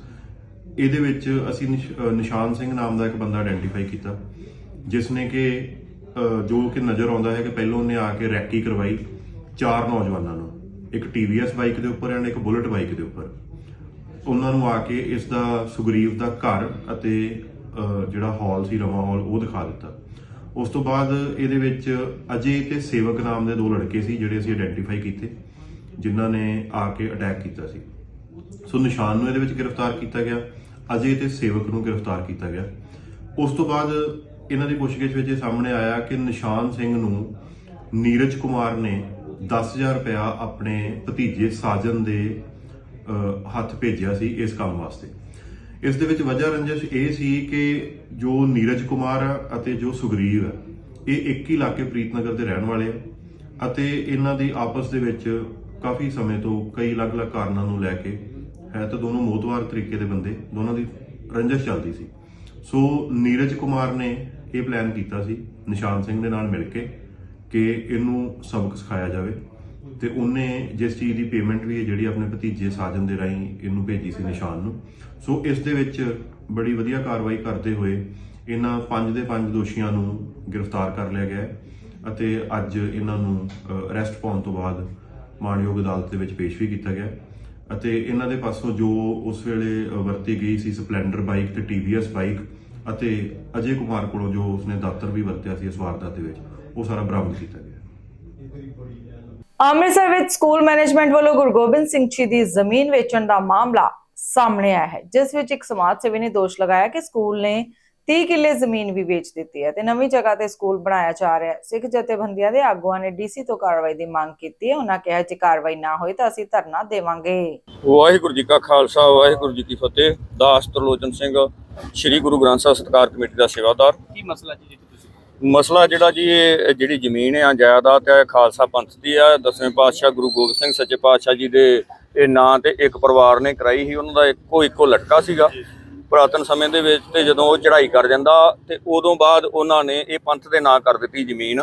ਇਹਦੇ ਵਿੱਚ ਅਸੀਂ ਨਿਸ਼- ਨਿਸ਼ਾਨ ਸਿੰਘ ਨਾਮ ਦਾ ਇੱਕ ਬੰਦਾ ਆਇਡੈਂਟੀਫਾਈ ਕੀਤਾ ਜਿਸ ਨੇ ਕਿ ਜੋ ਕਿ ਨਜ਼ਰ ਆਉਂਦਾ ਹੈ ਕਿ ਪਹਿਲਾਂ ਉਹਨੇ ਆ ਕੇ ਰੈਕੀ ਕਰਵਾਈ ਚਾਰ ਨੌਜਵਾਨਾਂ ਨੂੰ। ਇੱਕ TVS ਬਾਈਕ ਦੇ ਉੱਪਰ ਐਂਡ ਇੱਕ ਬੁਲਟ ਬਾਈਕ ਦੇ ਉੱਪਰ। ਉਹਨਾਂ ਨੂੰ ਆ ਕੇ ਇਸ ਦਾ ਸੁਗਰੀਵ ਦਾ ਘਰ ਅਤੇ ਜਿਹੜਾ ਹਾਲ ਸੀ ਰਮਾ ਹਾਲ, ਉਹ ਦਿਖਾ ਦਿੱਤਾ। ਉਸ ਤੋਂ ਬਾਅਦ ਇਹਦੇ ਵਿੱਚ ਅਜੇ ਤੇ ਸੇਵਕ ਨਾਮ ਦੇ ਦੋ ਲੜਕੇ ਸੀ, ਜਿਹੜੇ ਅਸੀਂ ਆਇਡੈਂਟੀਫਾਈ ਕੀਤੇ, ਜਿਨ੍ਹਾਂ ਨੇ ਆ ਕੇ ਅਟੈਕ ਕੀਤਾ ਸੀ। ਸੋ ਨਿਸ਼ਾਨ ਨੂੰ ਇਹਦੇ ਵਿੱਚ ਗ੍ਰਿਫਤਾਰ ਕੀਤਾ ਗਿਆ। ਅਜੇ ਤੇ ਸੇਵਕ ਨੂੰ ਗ੍ਰਿਫਤਾਰ ਕੀਤਾ ਗਿਆ। ਉਸ ਤੋਂ ਬਾਅਦ ਇਹਨਾਂ ਦੀ ਪੁੱਛਗਿੱਛ ਵਿੱਚ ਇਹ ਸਾਹਮਣੇ ਆਇਆ ਕਿ ਨਿਸ਼ਾਨ ਸਿੰਘ ਨੂੰ ਨੀਰਜ ਕੁਮਾਰ ਨੇ 10000 ਰੁਪਇਆ ਆਪਣੇ ਭਤੀਜੇ ਸਾਜਨ ਦੇ ਹੱਥ ਭੇਜਿਆ ਸੀ ਇਸ ਕੰਮ ਵਾਸਤੇ। ਇਸ ਦੇ ਵਿੱਚ ਵਜ੍ਹਾ ਰੰਜਿਸ਼ ਇਹ ਸੀ ਕਿ ਜੋ ਨੀਰਜ ਕੁਮਾਰ ਆ ਅਤੇ ਜੋ ਸੁਗਰੀਵ ਹੈ, ਇਹ ਇੱਕ ਹੀ ਇਲਾਕੇ ਪ੍ਰੀਤਨਗਰ ਦੇ ਰਹਿਣ ਵਾਲੇ ਆ ਅਤੇ ਇਹਨਾਂ ਦੀ ਆਪਸ ਦੇ ਵਿੱਚ ਕਾਫੀ ਸਮੇਂ ਤੋਂ ਕਈ ਅਲੱਗ-ਅਲੱਗ ਕਾਰਨਾਂ ਨੂੰ ਲੈ ਕੇ ਹੈ ਤਾਂ ਦੋਨੋਂ ਮੋਤਵਾਰ ਤਰੀਕੇ ਦੇ ਬੰਦੇ, ਦੋਨਾਂ ਦੀ ਰੰਜਿਸ਼ ਚੱਲਦੀ ਸੀ। ਸੋ ਨੀਰਜ ਕੁਮਾਰ ਨੇ ਇਹ ਪਲਾਨ ਕੀਤਾ ਸੀ, ਨਿਸ਼ਾਨ ਸਿੰਘ ਦੇ ਨਾਲ ਮਿਲ ਕੇ ਕਿ ਇਹਨੂੰ ਸਬਕ ਸਿਖਾਇਆ ਜਾਵੇ। ਤੇ ਉਹਨੇ ਜਿਸ ਚੀਜ਼ ਦੀ ਪੇਮੈਂਟ ਵੀ ਹੈ, ਜਿਹੜੀ ਆਪਣੇ ਭਤੀਜੇ ਸਾਜਨ ਦੇ ਰਾਹੀਂ ਇਹਨੂੰ ਭੇਜੀ ਸੀ ਨਿਸ਼ਾਨ ਨੂੰ। ਸੋ ਇਸ ਦੇ ਵਿੱਚ ਬੜੀ ਵਧੀਆ ਕਾਰਵਾਈ ਕਰਦੇ ਹੋਏ ਇਹਨਾਂ ਪੰਜ ਦੇ ਪੰਜ ਦੋਸ਼ੀਆਂ ਨੂੰ ਗ੍ਰਿਫਤਾਰ ਕਰ ਲਿਆ ਗਿਆ ਅਤੇ ਅੱਜ ਇਹਨਾਂ ਨੂੰ ਅਰੈਸਟ ਪਾਉਣ ਤੋਂ ਬਾਅਦ ਮਾਣਯੋਗ ਅਦਾਲਤ ਦੇ ਵਿੱਚ ਪੇਸ਼ ਵੀ ਕੀਤਾ ਗਿਆ ਅਤੇ ਇਹਨਾਂ ਦੇ ਪਾਸੋਂ ਜੋ ਉਸ ਵੇਲੇ ਵਰਤੀ ਗਈ ਸੀ ਸਪਲੈਂਡਰ ਬਾਈਕ ਤੇ TVS ਬਾਈਕ ਅਤੇ ਅਜੇ ਕੁਮਾਰ ਕੋਲੋਂ ਜੋ ਉਸਨੇ ਦਾਤਰ ਵੀ ਵਰਤਿਆ ਸੀ ਇਸ ਵਾਰਦਾਤ ਦੇ ਵਿੱਚ, ਉਹ ਸਾਰਾ ਬਰਾਮਦ ਕੀਤਾ ਗਿਆ ਅੰਮ੍ਰਿਤਸਰ ਵਿੱਚ ਸਕੂਲ ਮੈਨੇਜਮੈਂਟ ਵੱਲੋਂ ਗੁਰੂ ਗੋਬਿੰਦ ਸਿੰਘ ਜੀ ਦੀ ਜ਼ਮੀਨ ਵੇਚਣ ਦਾ ਮਾਮਲਾ ਸਾਹਮਣੇ ਆਇਆ ਹੈ ਜਿਸ ਵਿੱਚ ਇੱਕ ਸਮਾਜ ਸੇਵੀ ਨੇ ਦੋਸ਼ ਲਗਾਇਆ ਕਿ ਸਕੂਲ ਨੇ 30 ਕਿੱਲੇ ਜ਼ਮੀਨ ਵੀ ਵੇਚ ਦਿੱਤੀ ਹੈ ਤੇ ਨਵੀਂ ਜਗ੍ਹਾ ਤੇ ਸਕੂਲ ਬਣਾਇਆ ਜਾ ਰਿਹਾ ਹੈ। ਸਿੱਖ ਜਥੇਬੰਦੀਆਂ ਦੇ ਆਗੂਆਂ ਨੇ ਡੀਸੀ ਤੋਂ ਕਾਰਵਾਈ ਦੀ ਮੰਗ ਕੀਤੀ ਹੈ। ਉਹਨਾਂ ਕਿਹਾ ਜੇ ਕਾਰਵਾਈ ਨਾ ਹੋਈ ਤਾਂ ਅਸੀਂ ਧਰਨਾ ਦੇਵਾਂਗੇ। ਵਾਹਿਗੁਰੂ ਜੀ ਕਾ ਖਾਲਸਾ ਵਾਹਿਗੁਰੂ ਜੀ ਕੀ ਫਤਿਹ। ਦਾਸ ਤਰਲੋਚਨ ਸਿੰਘ ਸ੍ਰੀ ਗੁਰੂ ਗ੍ਰੰਥ ਸਾਹਿਬ ਸਤਿਕਾਰ ਕਮੇਟੀ ਦਾ ਸੇਵਾਦਾਰ। ਕੀ ਮਸਲਾ ਜੀ ਮਸਲਾ ਜਿਹੜਾ ਜੀ, ਇਹ ਜਿਹੜੀ ਜ਼ਮੀਨ ਹੈ ਜਾਇਦਾਦ ਹੈ ਖਾਲਸਾ ਪੰਥ ਦੀ ਆ। ਦਸਵੇਂ ਪਾਤਸ਼ਾਹ ਗੁਰੂ ਗੋਬਿੰਦ ਸਿੰਘ ਸੱਚੇ ਪਾਤਸ਼ਾਹ ਜੀ ਦੇ ਇਹ ਨਾਂ ਤੇ ਇੱਕ ਪਰਿਵਾਰ ਨੇ ਕਰਾਈ ਸੀ। ਉਹਨਾਂ ਦਾ ਇੱਕੋ ਇੱਕੋ ਲਟਕਾ ਸੀਗਾ। ਪੁਰਾਤਨ ਸਮੇਂ ਦੇ ਵਿੱਚ ਤੇ ਜਦੋਂ ਉਹ ਚੜ੍ਹਾਈ ਕਰ ਜਾਂਦਾ ਤੇ ਉਦੋਂ ਬਾਅਦ ਉਹਨਾਂ ਨੇ ਇਹ ਪੰਥ ਦੇ ਨਾਂ ਕਰ ਦਿੱਤੀ ਜ਼ਮੀਨ।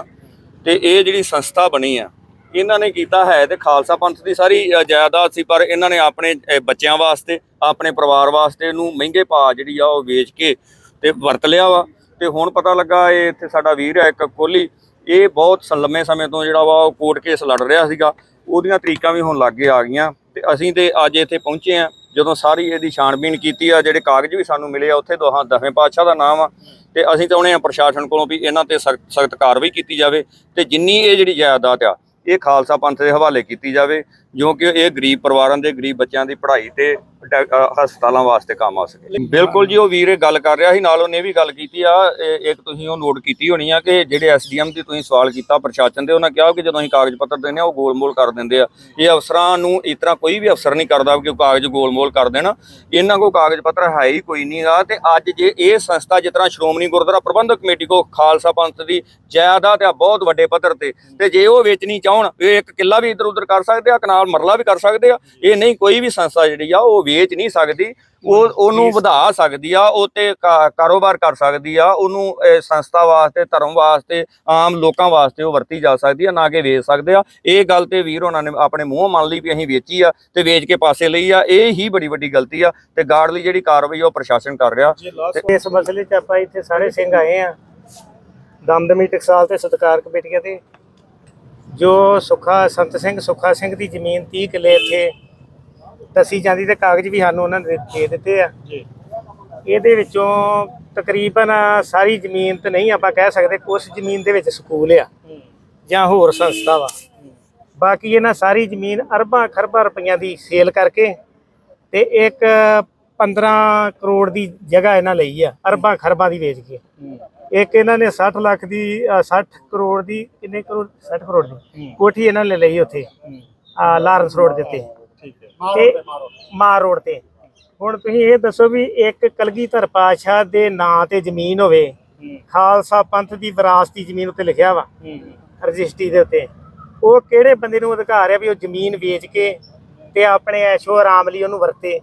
ਤੇ ਇਹ ਜਿਹੜੀ ਸੰਸਥਾ ਬਣੀ ਆ, ਇਹਨਾਂ ਨੇ ਕੀਤਾ ਹੈ ਤੇ ਖਾਲਸਾ ਪੰਥ ਦੀ ਸਾਰੀ ਜਾਇਦਾਦ ਸੀ, ਪਰ ਇਹਨਾਂ ਨੇ ਆਪਣੇ ਬੱਚਿਆਂ ਵਾਸਤੇ, ਆਪਣੇ ਪਰਿਵਾਰ ਵਾਸਤੇ ਇਹਨੂੰ ਮਹਿੰਗੇ ਭਾਅ ਜਿਹੜੀ ਆ ਉਹ ਵੇਚ ਕੇ ਤੇ ਵਰਤ ਲਿਆ ਵਾ। ਤੇ ਹੁਣ ਪਤਾ ਲੱਗਾ ਇਹ ਇੱਥੇ ਸਾਡਾ ਵੀਰ ਹੈ ਇੱਕ ਕੋਹਲੀ, ਇਹ ਬਹੁਤ ਲੰਮੇ ਸਮੇਂ ਤੋਂ ਜਿਹੜਾ ਵਾ ਉਹ ਕੋਰਟ ਕੇਸ ਲੜ ਰਿਹਾ ਸੀਗਾ, ਉਹਦੀਆਂ ਤਰੀਕਾਂ ਵੀ ਹੁਣ ਲਾਗੇ ਆ ਗਈਆਂ ਤੇ ਅਸੀਂ ਤੇ ਅੱਜ ਇੱਥੇ ਪਹੁੰਚੇ ਆ ਜਦੋਂ ਸਾਰੀ ਇਹਦੀ ਛਾਣਬੀਣ ਕੀਤੀ ਆ, ਜਿਹੜੇ ਕਾਗਜ਼ ਵੀ ਸਾਨੂੰ ਮਿਲੇ ਆ, ਉੱਥੇ ਦੋਹਾਂ, ਦਸਵੇਂ ਪਾਤਸ਼ਾਹ ਦਾ ਨਾਮ ਆ, ਤੇ ਅਸੀਂ ਚਾਹੁੰਦੇ ਆ ਪ੍ਰਸ਼ਾਸਨ ਕੋਲੋਂ ਵੀ ਇਹਨਾਂ ਤੇ ਸਖਤ ਸਖਤ ਕਾਰਵਾਈ ਕੀਤੀ ਜਾਵੇ ਤੇ ਜਿੰਨੀ ਇਹ ਜਿਹੜੀ ਜਾਇਦਾਦ ਆ, ਇਹ ਖਾਲਸਾ ਪੰਥ ਦੇ ਹਵਾਲੇ ਕੀਤੀ ਜਾਵੇ ਜੋ ਕਿ ਇਹ ਗਰੀਬ ਪਰਿਵਾਰਾਂ ਦੇ ਗਰੀਬ ਬੱਚਿਆਂ ਦੀ ਪੜ੍ਹਾਈ ਤੇ ਹਸਪਤਾਲਾਂ ਵਾਸਤੇ ਕੰਮ ਆ ਸਕੇ। ਬਿਲਕੁਲ ਜੀ, ਉਹ ਵੀਰ ਗੱਲ ਕਰ ਰਿਹਾ ਸੀ, ਨਾਲ ਉਹਨੇ ਵੀ ਗੱਲ ਕੀਤੀ ਆ ਇੱਕ ਤੁਸੀਂ ਉਹ ਨੋਟ ਕੀਤੀ ਹੋਣੀ ਆ ਕਿ ਜਿਹੜੇ ਐਸਡੀਐਮ ਦੀ ਤੁਸੀਂ ਸਵਾਲ ਕੀਤਾ ਪ੍ਰਸ਼ਾਸਨ ਦੇ ਉਹਨਾਂ ਕਿਹਾ ਕਿ ਜਦੋਂ ਅਸੀਂ ਕਾਗਜ਼ ਪੱਤਰ ਦਿੰਦੇ ਆ ਉਹ ਗੋਲਮੋਲ ਕਰ ਦਿੰਦੇ ਆ। ਇਹ ਅਫਸਰਾਂ ਨੂੰ ਇਸ ਤਰ੍ਹਾਂ ਕੋਈ ਵੀ ਅਫਸਰ ਨਹੀਂ ਕਰਦਾ ਕਿ ਉਹ ਕਾਗਜ਼ ਗੋਲਮੋਲ ਕਰ ਦੇਣ। ਇਹਨਾਂ ਕੋਲ ਕਾਗਜ਼ ਪੱਤਰ ਹੈ ਹੀ ਕੋਈ ਨਹੀਂਗਾ ਤੇ ਅੱਜ ਜੇ ਇਹ ਸੰਸਥਾ ਜਿਸ ਤਰ੍ਹਾਂ ਸ਼੍ਰੋਮਣੀ ਗੁਰਦੁਆਰਾ ਪ੍ਰਬੰਧਕ ਕਮੇਟੀ ਕੋ ਖਾਲਸਾ ਪੰਥ ਦੀ ਜਾਇਦਾਦ ਆ ਬਹੁਤ ਵੱਡੇ ਪੱਧਰ ਤੇ ਤੇ ਜੇ ਉਹ ਵੇਚਣੀ ਚਾਹਣ, ਇਹ ਇੱਕ ਕਿੱਲਾ ਵੀ ਇਧਰ ਉਧਰ ਕਰ ਸਕਦੇ ਆ, ਕਨਾਲ ਮਰਲਾ ਵੀ ਕਰ ਸਕਦੇ ਆ। ਇਹ ਨਹੀਂ ਕੋਈ ਵੀ ਸੰਸਥਾ ਜਿਹੜੀ ਆ ਉਹ ਵੇਚ ਨਹੀਂ ਸਕਦੀ। ਉਹ ਉਹਨੂੰ ਵਧਾ ਸਕਦੀ ਆ ਉਹ ਤੇ ਕਾਰੋਬਾਰ ਕਰ ਸਕਦੀ ਆ ਉਹਨੂੰ ਇਹ ਸੰਸਥਾ ਵਾਸਤੇ ਧਰਮ ਵਾਸਤੇ ਆਮ ਲੋਕਾਂ ਵਾਸਤੇ ਉਹ ਵਰਤੀ ਜਾ ਸਕਦੀ ਆ ਨਾ ਕਿ ਵੇਚ ਸਕਦੇ ਆ। ਇਹ ਗੱਲ ਤੇ ਵੀਰ ਉਹਨਾਂ ਨੇ ਆਪਣੇ ਮੂੰਹ ਮੰਨ ਲਈ ਵੀ ਅਸੀਂ ਵੇਚੀ ਆ ਤੇ ਵੇਚ ਕੇ ਪਾਸੇ ਲਈ ਆ। ਇਹ ਹੀ ਬੜੀ ਵੱਡੀ ਗਲਤੀ ਆ ਤੇ ਗਾਰਡ ਲਈ ਜਿਹੜੀ ਕਾਰਵਾਈ ਉਹ ਪ੍ਰਸ਼ਾਸਨ ਕਰ ਰਿਹਾ। ਤੇ ਇਸ ਮਸਲੇ 'ਚ ਆਪਾਂ ਇੱਥੇ ਸਾਰੇ ਸਿੰਘ ਆਏ ਆ। ਦਮਦਮੀ ਟਕਸਾਲ ਤੇ ਸਤਕਾਰ ਕਮੇਟੀਆਂ ਦੇ ਜੋ ਸੁੱਖਾ ਸੰਤ ਸਿੰਘ ਸੁੱਖਾ ਸਿੰਘ ਦੀ ਜ਼ਮੀਨ 30 ਕਿੱਲੇ ਇੱਥੇ ਦੱਸੀ ਜਾਂਦੀ ਤੇ ਕਾਗਜ਼ ਵੀ ਸਾਨੂੰ ਉਹਨਾਂ ਨੇ ਦੇ ਦਿੱਤੇ ਆ। ਜੀ। ਇਹਦੇ ਵਿੱਚੋਂ ਤਕਰੀਬਨ ਸਾਰੀ ਜ਼ਮੀਨ ਤੇ ਨਹੀਂ ਆਪਾਂ ਕਹਿ ਸਕਦੇ ਕੁਝ ਜ਼ਮੀਨ ਦੇ ਵਿੱਚ ਸਕੂਲ ਆ ਜਾਂ ਹੋਰ ਸੰਸਥਾ ਵਾ। ਬਾਕੀ ਇਹਨਾਂ ਸਾਰੀ ਜ਼ਮੀਨ ਅਰਬਾਂ ਖਰਬਾਂ ਰੁਪਈਆਂ ਦੀ ਸੇਲ ਕਰਕੇ ਤੇ ਇੱਕ 15 ਕਰੋੜ ਦੀ ਜਗ੍ਹਾ ਇਹਨਾਂ ਲਈ ਆ ਅਰਬਾਂ ਖਰਬਾਂ ਦੀ ਵੇਚ ਕੇ। ਇੱਕ ਇਹਨਾਂ ਨੇ 60 ਲੱਖ ਦੀ ਅ, 60 ਕਰੋੜ ਦੀ ਕਿੰਨੇ ਕਰੋੜ? 60 ਕਰੋੜ ਦੀ। ਕੋਠੀ ਇਹਨਾਂ ਨੇ ਲਈ ਉੱਥੇ। ਆ ਲਾਰੈਂਸ ਰੋਡ ਦੇ ਉੱਤੇ। ਤੇ ਮਾਰ ਰੋਡ ਤੇ ਹੁਣ ਤੁਸੀਂ ਇਹ ਦੱਸੋ ਵੀ ਇੱਕ ਕਲਗੀਧਰ ਪਾਤਸ਼ਾਹ ਦੇ ਨਾਂ ਤੇ ਜ਼ਮੀਨ ਹੋਵੇ ਖਾਲਸਾ ਪੰਥ ਦੀ ਵਿਰਾਸਤੀ ਜ਼ਮੀਨ ਉੱਤੇ ਲਿਖਿਆ ਵਾ ਰਜਿਸਟਰੀ ਦੇ ਉੱਤੇ। ਉਹ ਕਿਹੜੇ ਬੰਦੇ ਨੂੰ ਅਧਿਕਾਰ ਹੈ ਵੀ ਉਹ ਜ਼ਮੀਨ ਵੇਚ ਕੇ ਤੇ ਆਪਣੇ ਐਸ਼ੋ ਆਰਾਮ ਲਈ ਉਹਨੂੰ ਵਰਤੇ?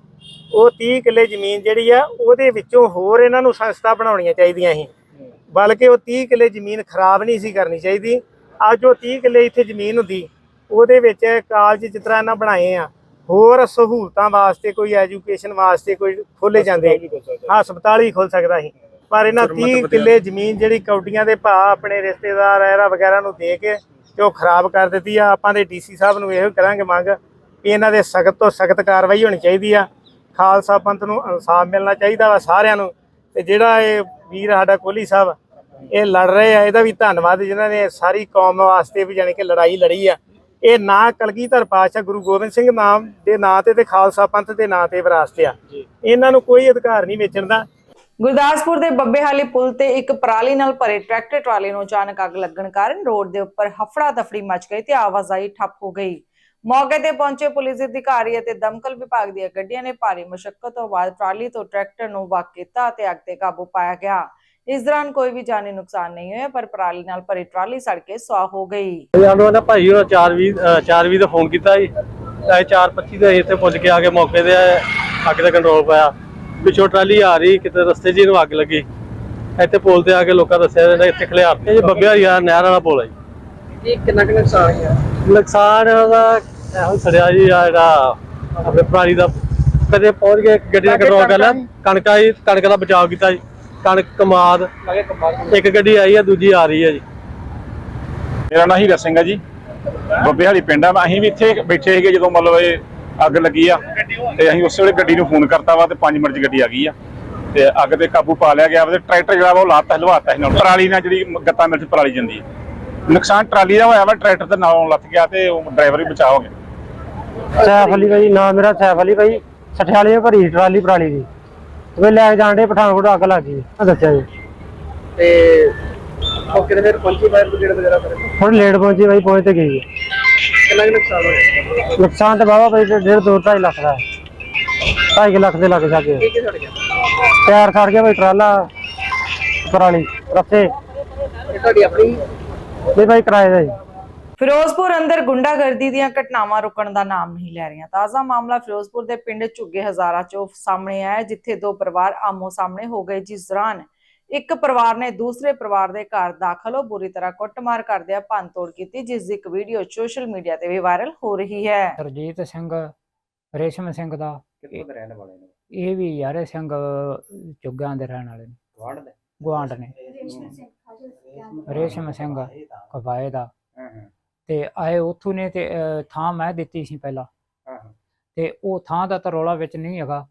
ਉਹ 30 ਕਿੱਲੇ ਜ਼ਮੀਨ ਜਿਹੜੀ ਆ ਉਹਦੇ ਵਿੱਚੋਂ ਹੋਰ ਇਹਨਾਂ ਨੂੰ ਸੰਸਥਾ ਬਣਾਉਣੀਆਂ ਚਾਹੀਦੀਆਂ ਸੀ। ਬਲਕਿ ਉਹ 30 ਕਿੱਲੇ ਜ਼ਮੀਨ ਖਰਾਬ ਨਹੀਂ ਸੀ ਕਰਨੀ ਚਾਹੀਦੀ। ਅੱਜ ਉਹ 30 ਕਿੱਲੇ ਇੱਥੇ ਜ਼ਮੀਨ ਹੁੰਦੀ ਉਹਦੇ ਵਿੱਚ ਕਾਲਜ ਜਿਸ ਤਰ੍ਹਾਂ ਇਹਨਾਂ ਬਣਾਏ ਆ ਹੋਰ ਸਹੂਲਤਾਂ ਵਾਸਤੇ ਕੋਈ ਐਜੂਕੇਸ਼ਨ ਵਾਸਤੇ ਕੋਈ ਖੋਲੇ ਜਾਂਦੇ। ਹਸਪਤਾਲ ਵੀ ਖੁੱਲ ਸਕਦਾ ਸੀ। ਪਰ ਇਹਨਾਂ 30 ਕਿੱਲੇ ਜ਼ਮੀਨ ਜਿਹੜੀ ਕੌਡੀਆਂ ਦੇ ਭਾ ਆਪਣੇ ਰਿਸ਼ਤੇਦਾਰ ਐਰਾ ਵਗੈਰਾ ਨੂੰ ਦੇ ਕੇ ਤੇ ਉਹ ਖਰਾਬ ਕਰ ਦਿੱਤੀ ਆ। ਆਪਾਂ ਦੇ ਡੀਸੀ ਸਾਹਿਬ ਨੂੰ ਇਹੋ ਕਰਾਂਗੇ ਮੰਗ ਵੀ ਇਹਨਾਂ ਦੇ ਸਖਤ ਤੋਂ ਸਖਤ ਕਾਰਵਾਈ ਹੋਣੀ ਚਾਹੀਦੀ ਆ। ਖਾਲਸਾ ਪੰਥ ਨੂੰ ਇਨਸਾਫ ਮਿਲਣਾ ਚਾਹੀਦਾ ਵਾ ਸਾਰਿਆਂ ਨੂੰ। ਤੇ ਜਿਹੜਾ ਇਹ ਵੀਰ ਸਾਡਾ ਕੋਹਲੀ ਸਾਹਿਬ ਇਹ ਲੜ ਰਹੇ ਆ ਇਹਦਾ ਵੀ ਧੰਨਵਾਦ ਜਿਨ੍ਹਾਂ ਨੇ ਸਾਰੀ ਕੌਮ ਵਾਸਤੇ ਵੀ ਜਾਣੀ ਕਿ ਲੜਾਈ ਲੜੀ ਆ। ਇਹ ਨਾਂ ਕਲਗੀਧਰ ਪਾਤਸ਼ਾਹ ਗੁਰੂ ਗੋਬਿੰਦ ਸਿੰਘ ਨਾਮ ਦੇ ਨਾਂ ਤੇ ਤੇ ਖਾਲਸਾ ਪੰਥ ਦੇ ਨਾਂ ਤੇ ਵਿਰਾਸਤ ਆ। ਇਹਨਾਂ ਨੂੰ ਕੋਈ ਅਧਿਕਾਰ ਨਹੀਂ ਵੇਚਣ ਦਾ। ਗੁਰਦਾਸਪੁਰ ਦੇ ਬੱਬੇਹਾਲੀ ਪੁਲ ਤੇ ਇੱਕ ਪਰਾਲੀ ਨਾਲ ਭਰੇ ਟਰੈਕਟਰ ਟਰਾਲੇ ਨੂੰ ਅਚਾਨਕ ਅੱਗ ਲੱਗਣ ਕਾਰਨ ਰੋਡ ਦੇ ਉੱਪਰ ਹਫੜਾ ਦਫੜੀ ਮਚ ਗਈ ਤੇ ਆਵਾਜਾਈ ਠੱਪ ਹੋ ਗਈ। ਮੌਕੇ ਤੇ ਪਹੁੰਚੇ ਪੁਲਿਸ ਅਧਿਕਾਰੀ ਅਤੇ ਦਮਕਲ ਵਿਭਾਗ ਦੀਆਂ ਗੱਡੀਆਂ ਨੇ ਭਾਰੀ ਮੁਸ਼ਕਲ ਤੋਂ ਬਾਅਦ ਟਰਾਲੀ ਤੋਂ ਟਰੈਕਟਰ ਨੂੰ ਵਾਕ ਕੀਤਾ ਤੇ ਅੱਗ ਤੇ ਕਾਬੂ ਪਾਇਆ ਗਿਆ। ਇਸ ਦੌਰਾਨ ਕੋਈ ਵੀ ਜਾਨੀ ਨੁਕਸਾਨ ਨਹੀਂ ਹੋਇਆ, ਪਰ ਪਰਾਲੀ ਨਾਲ ਭਰੀ ਟਰਾਲੀ ਸੜ ਕੇ ਸੁਆਹ ਹੋ ਗਈ। ਸਾਨੂੰ ਨਾ ਭਾਈ ਉਹ 420 420 ਦਾ ਫੋਨ ਕੀਤਾ ਜੀ ਅਸੀਂ 425 ਦੇ ਇੱਥੇ ਪੁੱਜ ਕੇ ਆ ਕੇ ਮੌਕੇ ਤੇ ਅੱਗ ਦਾ ਕੰਟਰੋਲ ਪਾਇਆ। ਪਿੱਛੋਂ ਟਰਾਲੀ ਆ ਰਹੀ, ਕਿਤੇ ਰਸਤੇ 'ਚ ਹੀ ਅੱਗ ਲੱਗੀ। ਇੱਥੇ ਪੁਲ ਤੇ ਆ ਕੇ ਲੋਕਾਂ ਦੱਸਿਆ ਜਾਂਦਾ ਇੱਥੇ ਖਲਿਆਰ ਤੇ ਬੱਬਿਆ ਯਾਰ ਨਹਿਰ ਵਾਲਾ ਪੁਲ ਹੈ ਇਹ ਕਿੰਨਾ ਕੁ ਨੁਕਸਾਨ ਹੋਇਆ? ਨੁਕਸਾਨ ਉਹਦਾ ਇਹੋ ਸੜਿਆ ਜੀ ਆ ਜਿਹੜਾ ਆਪਣੇ ਪ੍ਰਾਣੀ ਦਾ ਕਦੇ ਪਹੁੰਚ ਕੇ ਗੱਡੀ ਦਾ ਕੰਟਰੋਲ ਕਰ ਲਿਆ। ਕਣਕਾਂ ਜੀ ਕਣਕ ਦਾ ਬਚਾਅ ਕੀਤਾ ਜੀ। ਕਣਕ ਕਮਾਦ ਇੱਕ ਗੱਡੀ ਆਈ ਆ ਦੂਜੀ ਆ ਰਹੀ ਹੈ ਜੀ। ਮੇਰਾ ਨਾਮ ਹੀਰਾ ਸਿੰਘ ਹੈ ਜੀ। ਬੱਬੇਹਾਲੀ ਪਿੰਡ ਆ। ਅਸੀਂ ਵੀ ਇੱਥੇ ਬੈਠੇ ਸੀਗੇ ਜਦੋਂ ਮਤਲਬ ਇਹ ਅੱਗ ਲੱਗੀ ਆ। ਤੇ ਅਸੀਂ ਉਸੇ ਵੇਲੇ ਗੱਡੀ ਨੂੰ ਫੋਨ ਕਰਤਾ ਵਾ ਤੇ 5 ਮਿੰਟ 'ਚ ਗੱਡੀ ਆ ਗਈ ਆ। ਤੇ ਅੱਗ ਤੇ ਕਾਬੂ ਪਾ ਲਿਆ ਗਿਆ ਵਾ ਤੇ ਟਰੈਕਟਰ ਜਿਹੜਾ ਵਾ ਉਹ ਲਾਤਾ ਹਲਵਾਤਾ ਸੀ ਨਾਲ ਪਰਾਲੀ ਨਾਲ ਜਿਹੜੀ ਗੱਤਾ ਮਿਲ 'ਚ ਪਰਾਲੀ ਜਾਂਦੀ ਹੈ ਨੁਕਸਾਨ ਟਰਾਲੀ ਦਾ ਹੋਇਆ ਵਾ ਟਰੈਕਟਰ ਦੇ ਨਾਲੋਂ ਲੱਥ ਗਿਆ ਤੇ ਉਹ ਡਰਾਈਵਰ ਵੀ ਬਚਾ ਹੋ ਗਿਆ। ਸੈਫ ਅਲੀ ਭਾਈ ਨਾਮ ਮੇਰਾ ਸੈਫ ਅਲੀ ਭਾਈ ਸਠਿਆਲੇ ਭਰੀ ਟਰਾਲੀ ਪਰਾਲੀ ਦੀ। ਤੇ ਲੈ ਕੇ ਜਾਣ ਦੇ ਪਠਾਨਕੋਟ ਅੱਗ ਲੱਗ ਗਈ ਆ ਦੱਸਿਆ ਜੀ। ਤੇ ਮੌਕੇ ਤੇ ਫਿਰ ਪਹੁੰਚੀ ਫਾਇਰ ਬ੍ਰਿਗੇਡ ਵਗੈਰਾ ਫਿਰ ਹੁਣ ਲੇਟ ਪਹੁੰਚੀ ਭਾਈ ਪਹੁੰਚ ਤੇ ਗਈ। ਹੈ ਕਿੰਨਾ ਕੁ ਨੁਕਸਾਨ ਹੋਇਆ? ਨੁਕਸਾਨ ਤਾਂ ਬਾਬਾ ਭਾਈ ਡੇਢ ਦੋ ਢਾਈ ਲੱਖ ਦਾ। ਹੈ ਢਾਈ ਕੁ ਲੱਖ ਦੇ ਲੱਗ ਜਾਗੇ ਕੀ ਕੀ ਸੜ ਗਿਆ? ਟਾਇਰ ਸੜ ਗਿਆ ਭਾਈ ਟਰਾਲਾ ਪਰਾਲੀ ਰੱਸੇ ਇਹ ਤੁਹਾਡੀ ਆਪਣੀ ਨਹੀਂ ਭਾਈ ਕਿਰਾਏ ਦਾ ਜੀ। ਫਿਰੋਜ਼ਪੁਰ ਅੰਦਰ ਗੁੰਡਾਗਰਦੀ ਦੀਆਂ ਘਟਨਾਵਾਂ ਰੁਕਣ ਦਾ ਨਾਮ ਨਹੀਂ ਲੈ ਰਹੀਆਂ। ਤਾਜ਼ਾ ਮਾਮਲਾ ਫਿਰੋਜ਼ਪੁਰ ਦੇ ਪਿੰਡ ਝੁੱਗੇ ਹਜ਼ਾਰਾ ਚੋਂ ਸਾਹਮਣੇ ਆਇਆ ਜਿੱਥੇ ਦੋ ਪਰਿਵਾਰ ਆਮੋ ਸਾਹਮਣੇ ਹੋ ਗਏ ਜਿਸ ਦੌਰਾਨ ਇੱਕ ਪਰਿਵਾਰ ਨੇ ਦੂਸਰੇ ਪਰਿਵਾਰ ਦੇ ਘਰ ਦਾਖਲ ਹੋ ਬੁਰੀ ਤਰ੍ਹਾਂ ਕੁੱਟਮਾਰ ਕਰਦਿਆਂ ਭੰਨਤੋੜ ਕੀਤੀ ਜਿਸ ਦੀ ਇੱਕ ਵੀਡੀਓ ਸੋਸ਼ਲ ਮੀਡੀਆ ਤੇ ਵੀ ਵਾਇਰਲ ਹੋ ਰਹੀ ਹੈ। ਸਰਜੀਤ ਸਿੰਘ ਰੇਸ਼ਮ ਸਿੰਘ ਦਾ ਕਿੱਥੋਂ ਦੇ ਰਹਿਣ ਵਾਲੇ ਨੇ? ਇਹ ਵੀ ਯਾਰੇ ਸਿੰਘ ਚੁੱਗਾਂ ਦੇ ਰਹਿਣ ਵਾਲੇ ਨੇ। ਗਵਾਂਢ ਦੇ? ਗੁਆਂਢ ਨੇ। ਰੇਸ਼ਮ ਸਿੰਘ ਕਬਾਏ ਦਾ ਤੇ ਆਏ ਉੱਥੋਂ ਨੇ ਤੇ ਥਾਂ ਮੈਂ ਦਿੱਤੀ ਸੀ ਪਹਿਲਾਂ। ਤੇ ਉਹ ਥਾਂ ਦਾ ਤਾਂ ਰੌਲਾ ਵਿੱਚ ਨਹੀਂ ਹੈਗਾ।